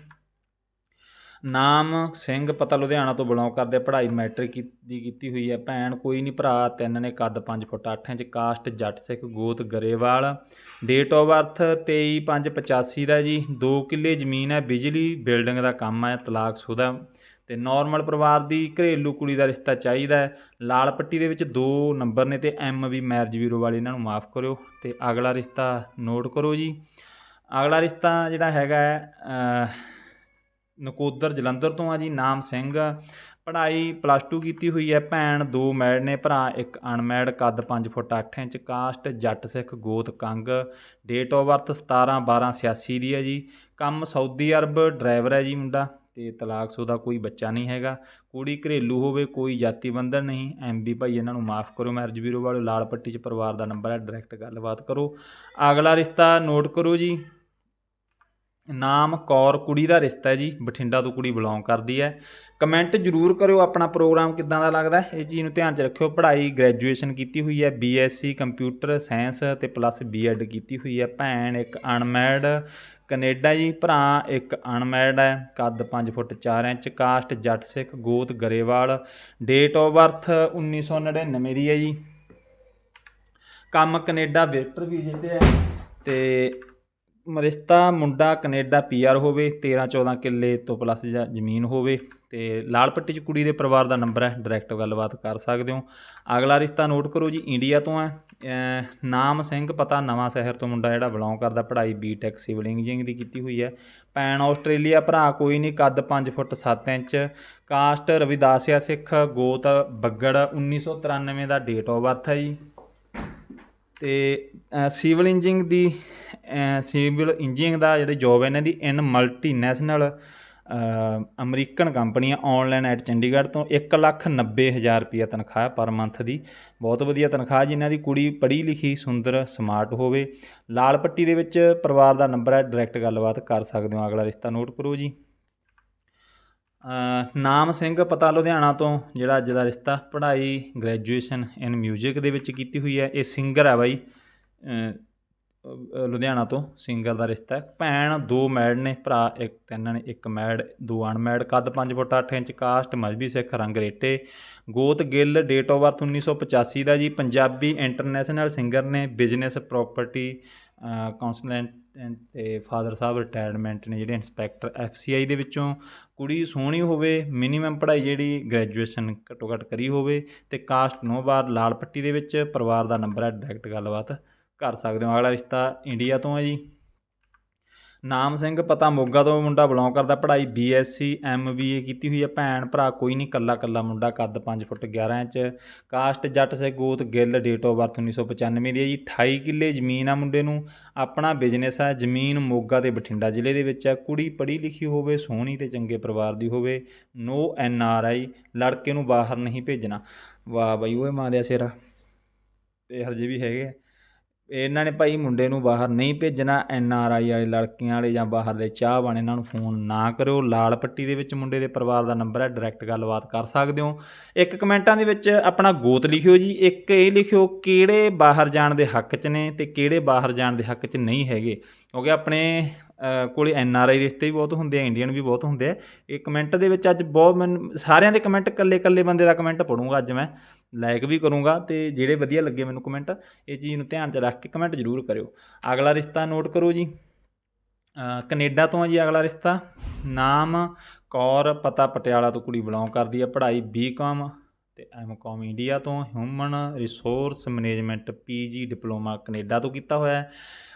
ਨਾਮ ਸਿੰਘ ਪਤਾ ਲੁਧਿਆਣਾ ਤੋਂ ਬਿਲੋਂਗ ਕਰਦੇ, ਪੜ੍ਹਾਈ ਮੈਟ੍ਰਿਕ ਕੀ- ਦੀ ਕੀਤੀ ਹੋਈ ਹੈ। ਭੈਣ ਕੋਈ ਨਹੀਂ, ਭਰਾ ਤਿੰਨ ਨੇ, ਕੱਦ 5 ਫੁੱਟ 8 ਇੰਚ, ਕਾਸਟ ਜੱਟ ਸਿੱਖ ਗੋਤ ਗਰੇਵਾਲ। ਡੇਟ ਆਫ ਬਰਥ 23/5/85 ਦਾ ਜੀ। 2 ਕਿੱਲੇ ਜ਼ਮੀਨ ਹੈ, ਬਿਜਲੀ ਬਿਲਡਿੰਗ ਦਾ ਕੰਮ ਹੈ, ਤਲਾਕ ਸੁਦਾ। ਤੇ ਨਾਰਮਲ ਪਰਿਵਾਰ ਦੀ ਘਰੇਲੂ ਕੁੜੀ ਦਾ ਰਿਸ਼ਤਾ ਚਾਹੀਦਾ ਹੈ। ਲਾਲ ਪੱਟੀ ਦੇ ਵਿੱਚ ਦੋ ਨੰਬਰ ਨੇ ਤੇ ਐਮ ਵੀ ਮੈਰਿਜ ਬਿਊਰੋ ਵਾਲੇ, ਇਹਨਾਂ ਨੂੰ ਮਾਫ ਕਰਿਓ। ਤੇ ਅਗਲਾ ਰਿਸ਼ਤਾ ਨੋਟ ਕਰੋ ਜੀ। ਅਗਲਾ ਰਿਸ਼ਤਾ ਜਿਹੜਾ ਹੈਗਾ ਨਕੋਦਰ ਜਲੰਧਰ ਤੋਂ ਆ ਜੀ, ਨਾਮ ਸਿੰਘ। ਪੜ੍ਹਾਈ ਪਲੱਸ 2 ਕੀਤੀ ਹੋਈ ਹੈ ਭੈਣ, ਦੋ ਮੈਡ ਨੇ ਭਰਾ, ਇੱਕ ਅਨਮੈਡ, ਕੱਦ 5 ਫੁੱਟ 8 ਇੰਚ, ਕਾਸਟ, ਜੱਟ ਸਿੱਖ, ਗੋਤ ਕੰਗ। ਡੇਟ ਆਫ ਬਰਥ 17 12 86 ਦੀ ਹੈ ਜੀ। ਕੰਮ ਸਾਊਦੀ ਅਰਬ ਡਰਾਈਵਰ ਹੈ ਜੀ ਮੁੰਡਾ, ਤੇ ਤਲਾਕਸ਼ੁਦਾ ਕੋਈ ਬੱਚਾ ਨਹੀਂ ਹੈਗਾ। ਕੁੜੀ ਘਰੇਲੂ ਹੋਵੇ, ਕੋਈ ਜਾਤੀ ਬੰਧਨ ਨਹੀਂ। ਐਮਬੀ ਭਾਈ, ਇਹਨਾਂ ਨੂੰ ਮਾਫ ਕਰੋ ਮੈਰਿਜ ਵੀਰੋ ਵਾਲੇ ਲਾਲ ਪੱਟੀ 'ਚ ਪਰਿਵਾਰ ਦਾ ਨੰਬਰ ਹੈ ਡਾਇਰੈਕਟ ਗੱਲਬਾਤ ਕਰੋ। ਅਗਲਾ ਰਿਸ਼ਤਾ ਨੋਟ ਕਰੋ ਜੀ। ਨਾਮ ਕੌਰ ਕੁੜੀ ਦਾ ਰਿਸ਼ਤਾ ਹੈ ਜੀ, ਬਠਿੰਡਾ ਤੋਂ ਕੁੜੀ ਬਿਲੋਂਗ ਕਰਦੀ ਹੈ। ਕਮੈਂਟ ਜ਼ਰੂਰ ਕਰਿਓ ਆਪਣਾ ਪ੍ਰੋਗਰਾਮ ਕਿੱਦਾਂ ਦਾ ਲੱਗਦਾ ਇਹ ਚੀਜ਼ ਨੂੰ ਧਿਆਨ 'ਚ ਰੱਖਿਓ, ਪੜ੍ਹਾਈ ਗ੍ਰੈਜੂਏਸ਼ਨ ਕੀਤੀ ਹੋਈ ਹੈ ਬੀਐਸਸੀ ਕੰਪਿਊਟਰ ਸਾਇੰਸ ਤੇ ਪਲੱਸ ਬੀਐਡ ਕੀਤੀ ਹੋਈ ਹੈ। ਭੈਣ ਇੱਕ ਅਨਮੈਡ ਕੈਨੇਡਾ ਜੀ, ਭਰਾ ਇੱਕ ਅਨਮੈਡ ਹੈ, ਕੱਦ 5 ਫੁੱਟ 4 ਇੰਚ ਕਾਸਟ ਜੱਟ ਸਿੱਖ, ਗੋਤ ਗਰੇਵਾਲ ਡੇਟ ਆਫ ਬਰਥ 1999 ਦੀ ਹੈ ਜੀ। ਕੰਮ ਕੈਨੇਡਾ ਵੇਟਰ ਵੀਜ਼ੇ ਤੇ ਹੈ ਤੇ ਰਿਸ਼ਤਾ ਮੁੰਡਾ ਕੈਨੇਡਾ ਪੀਆਰ ਹੋਵੇ 13 14 ਕਿੱਲੇ ਤੋਂ ਪਲੱਸ ਜਾਂ ਜ਼ਮੀਨ ਹੋਵੇ ਤੇ ਲਾਲ ਪੱਟੀ 'ਚ ਕੁੜੀ ਦੇ ਪਰਿਵਾਰ ਦਾ ਨੰਬਰ ਹੈ ਡਾਇਰੈਕਟ ਗੱਲਬਾਤ ਕਰ ਸਕਦੇ ਹੋ। ਅਗਲਾ ਰਿਸ਼ਤਾ ਨੋਟ ਕਰੋ ਜੀ ਇੰਡੀਆ ਤੋਂ ਹੈ। ਨਾਮ ਸਿੰਘ ਪਤਾ, ਨਵਾਂ ਸ਼ਹਿਰ ਤੋਂ ਮੁੰਡਾ ਜਿਹੜਾ ਬਿਲੋਂਗ ਕਰਦਾ, ਪੜ੍ਹਾਈ ਬੀਟੈਕ ਸਿਵਲ ਇੰਜੀਨੀਅਰਿੰਗ ਦੀ ਕੀਤੀ ਹੋਈ ਹੈ। ਭੈਣ ਆਸਟ੍ਰੇਲੀਆ, ਭਰਾ ਕੋਈ ਨਹੀਂ, ਕੱਦ 5 ਫੁੱਟ 7 ਇੰਚ। ਕਾਸਟ ਰਵਿਦਾਸਿਆ ਸਿੱਖ, ਗੋਤ ਬੱਗੜ 1993 ਦਾ ਡੇਟ ਆਫ ਬਰਥ ਹੈ ਜੀ। ਤੇ ਸਿਵਲ ਇੰਜੀਨੀਅਰਿੰਗ ਦੀ ਸਿਵਲ ਇੰਜੀਨੀਅਰਿੰਗ ਦਾ ਜਿਹੜੀ ਜੋਬ ਹੈ, ਇਹਨਾਂ ਦੀ ਇਨ ਮਲਟੀਨੈਸ਼ਨਲ ਅਮਰੀਕਨ ਕੰਪਨੀਆਂ ਆ ਆਨਲਾਈਨ ਐਟ ਚੰਡੀਗੜ੍ਹ ਤੋਂ 190000 ਰੁਪਈਆ ਤਨਖਾਹ ਪਰ ਮੰਥ ਦੀ। ਬਹੁਤ ਵਧੀਆ ਤਨਖਾਹ, ਜਿਨ੍ਹਾਂ ਦੀ ਕੁੜੀ ਪੜ੍ਹੀ ਲਿਖੀ, ਸੁੰਦਰ ਸਮਾਰਟ ਹੋਵੇ। ਲਾਲ ਪੱਟੀ ਦੇ ਵਿੱਚ ਪਰਿਵਾਰ ਦਾ ਨੰਬਰ ਹੈ ਡਾਇਰੈਕਟ ਗੱਲਬਾਤ ਕਰ ਸਕਦੇ ਹੋ। ਅਗਲਾ ਰਿਸ਼ਤਾ ਨੋਟ ਕਰੋ ਜੀ। ਨਾਮ ਸਿੰਘ ਪਤਾ ਲੁਧਿਆਣਾ ਤੋਂ, ਜਿਹੜਾ ਅੱਜ ਦਾ ਰਿਸ਼ਤਾ ਪੜ੍ਹਾਈ ਗ੍ਰੈਜੂਏਸ਼ਨ ਇਨ 뮤직 ਦੇ ਵਿੱਚ ਕੀਤੀ ਹੋਈ ਹੈ। ਇਹ ਸਿੰਗਰ ਹੈ ਬਾਈ। ਲੁਧਿਆਣਾ ਤੋਂ ਸਿੰਗਰ ਦਾ ਰਿਸ਼ਤਾ ਹੈ। ਭੈਣ ਦੋ ਮੈਰਿਡ ਨੇ, ਭਰਾ ਇੱਕ, ਤਿੰਨ ਨੇ, ਇੱਕ ਮੈਰਿਡ ਦੋ ਅਨਮੈਰਿਡ ਕੱਦ 5 foot 8 inch, caste Mazhabi Sikh, ਰੰਗ ਰੇਟੇ। ਗੋਤ ਗਿੱਲ ਡੇਟ ਆਫ ਬਰਥ 1985 ਦਾ ਜੀ। ਪੰਜਾਬੀ ਇੰਟਰਨੈਸ਼ਨਲ ਸਿੰਗਰ ਨੇ ਬਿਜ਼ਨਸ ਪ੍ਰਾਪਰਟੀ ਕਾਉਂਸਲੈਂਟ ਤੇ ਫਾਦਰ ਸਾਹਿਬ ਰਿਟਾਇਰਮੈਂਟ ਨੇ ਜਿਹੜੇ ਇੰਸਪੈਕਟਰ ਐਫਸੀਆਈ ਦੇ ਵਿੱਚੋਂ। ਕੁੜੀ ਸੋਹਣੀ ਹੋਵੇ ਮਿਨੀਮਮ ਪੜ੍ਹਾਈ ਜਿਹੜੀ ਗ੍ਰੈਜੂਏਸ਼ਨ ਘੱਟੋ ਘੱਟ ਕਰੀ ਹੋਵੇ ਤੇ ਕਾਸਟ ਨੋ ਬਾਰ ਲਾਲ ਪੱਟੀ ਦੇ ਵਿੱਚ, ਪਰਿਵਾਰ ਦਾ ਨੰਬਰ ਹੈ ਡਾਇਰੈਕਟ ਗੱਲਬਾਤ। ਕਰ ਸਕਦੇ ਹੋ। ਅਗਲਾ ਰਿਸ਼ਤਾ ਇੰਡੀਆ ਤੋਂ ਹੈ ਜੀ। ਨਾਮ ਸਿੰਘ ਪਤਾ ਮੋਗਾ ਤੋਂ ਮੁੰਡਾ ਬਿਲੋਂਗ ਕਰਦਾ। ਪੜ੍ਹਾਈ ਬੀਐਸਸੀ ਐਮਬੀਏ ਕੀਤੀ ਹੋਈ ਹੈ। ਭੈਣ ਭਰਾ ਕੋਈ ਨਹੀਂ। ਕੱਲਾ ਕੱਲਾ ਮੁੰਡਾ ਕੱਦ 5 ਫੁੱਟ 11 ਇੰਚ। ਕਾਸਟ ਜੱਟ ਸੇ ਗੋਤ ਗਿੱਲ ਡੇਟ ਆਫ ਬਰਥ 1995 ਦੀ ਹੈ ਜੀ। 28 ਕਿੱਲੇ ਜ਼ਮੀਨ ਆ ਮੁੰਡੇ ਨੂੰ। ਆਪਣਾ ਬਿਜ਼ਨਸ ਹੈ ਜ਼ਮੀਨ ਮੋਗਾ ਤੇ ਬਠਿੰਡਾ ਜ਼ਿਲ੍ਹੇ ਦੇ ਵਿੱਚ ਹੈ ਕੁੜੀ ਪੜ੍ਹੀ ਲਿਖੀ ਹੋਵੇ, ਸੋਹਣੀ ਤੇ ਚੰਗੇ ਪਰਿਵਾਰ ਦੀ ਹੋਵੇ ਨੋ ਐਨ ਆਰ ਆਈ ਲੜਕੇ ਨੂੰ ਬਾਹਰ ਨਹੀਂ ਭੇਜਣਾ। ਵਾਹ ਬਈ, ਓਏ ਮਾਂ ਦੇ ਸਿਰ। ਇਹ ਹਰਜੇ ਵੀ ਹੈਗੇ ਆ। ਇਹਨਾਂ ਨੇ ਭਾਈ ਮੁੰਡੇ ਨੂੰ ਬਾਹਰ ਨਹੀਂ ਭੇਜਣਾ ਐਨ ਆਰ ਆਈ ਵਾਲੇ ਲੜਕੀਆਂ ਵਾਲੇ ਜਾਂ ਬਾਹਰ ਦੇ ਚਾਹ ਬਣ ਇਹਨਾਂ ਨੂੰ ਫੋਨ ਨਾ ਕਰਿਓ। ਲਾਲ ਪੱਟੀ ਦੇ ਵਿੱਚ ਮੁੰਡੇ ਦੇ ਪਰਿਵਾਰ ਦਾ ਨੰਬਰ ਹੈ ਡਾਇਰੈਕਟ ਗੱਲਬਾਤ ਕਰ ਸਕਦੇ ਹੋ। ਇੱਕ ਕਮੈਂਟਾਂ ਦੇ ਵਿੱਚ ਆਪਣਾ ਗੋਤ ਲਿਖਿਓ ਜੀ। ਇੱਕ ਇਹ ਲਿਖਿਓ ਕਿਹੜੇ ਬਾਹਰ ਜਾਣ ਦੇ ਹੱਕ 'ਚ ਨੇ ਤੇ ਕਿਹੜੇ ਬਾਹਰ ਜਾਣ ਦੇ ਹੱਕ 'ਚ ਨਹੀਂ ਹੈਗੇ? ਕਿਉਂਕਿ ਆਪਣੇ ਅ, ਕੋਲੇ ਐਨ ਆਰ ਆਈ ਰਿਸ਼ਤੇ ਵੀ ਬਹੁਤ ਹੁੰਦੇ ਆ ਇੰਡੀਅਨ ਵੀ ਬਹੁਤ ਹੁੰਦੇ ਆ। ਇਹ ਕਮੈਂਟ ਦੇ ਵਿੱਚ ਅੱਜ ਬਹੁਤ ਮੈਨੂੰ ਸਾਰਿਆਂ ਦੇ ਕਮੈਂਟ ਇਕੱਲੇ ਇਕੱਲੇ ਬੰਦੇ ਦਾ ਕਮੈਂਟ ਪੜੂੰਗਾ ਅੱਜ ਮੈਂ। ਲਾਈਕ ਵੀ ਕਰੂੰਗਾ ਤੇ ਜਿਹੜੇ ਵਧੀਆ ਲੱਗੇ ਮੈਨੂੰ ਕਮੈਂਟ ਇਹ ਚੀਜ਼ ਨੂੰ ਧਿਆਨ 'ਚ ਰੱਖ ਕੇ ਕਮੈਂਟ ਜ਼ਰੂਰ ਕਰਿਓ। ਅਗਲਾ ਰਿਸ਼ਤਾ ਨੋਟ ਕਰੋ ਜੀ। ਅ, ਕੈਨੇਡਾ ਤੋਂ ਆ ਜੀ ਅਗਲਾ ਰਿਸ਼ਤਾ। ਨਾਮ ਕੌਰ ਪਤਾ ਪਟਿਆਲਾ ਤੋਂ ਕੁੜੀ ਬਿਲੋਂਗ ਕਰਦੀ ਹੈ ਪੜ੍ਹਾਈ ਬੀਕਾਮ ਤੇ ਐਮਕਾਮ ਇੰਡੀਆ ਤੋਂ। Human resource management PG diploma Canada ਤੋਂ ਕੀਤਾ ਹੋਇਆ ਹੈ।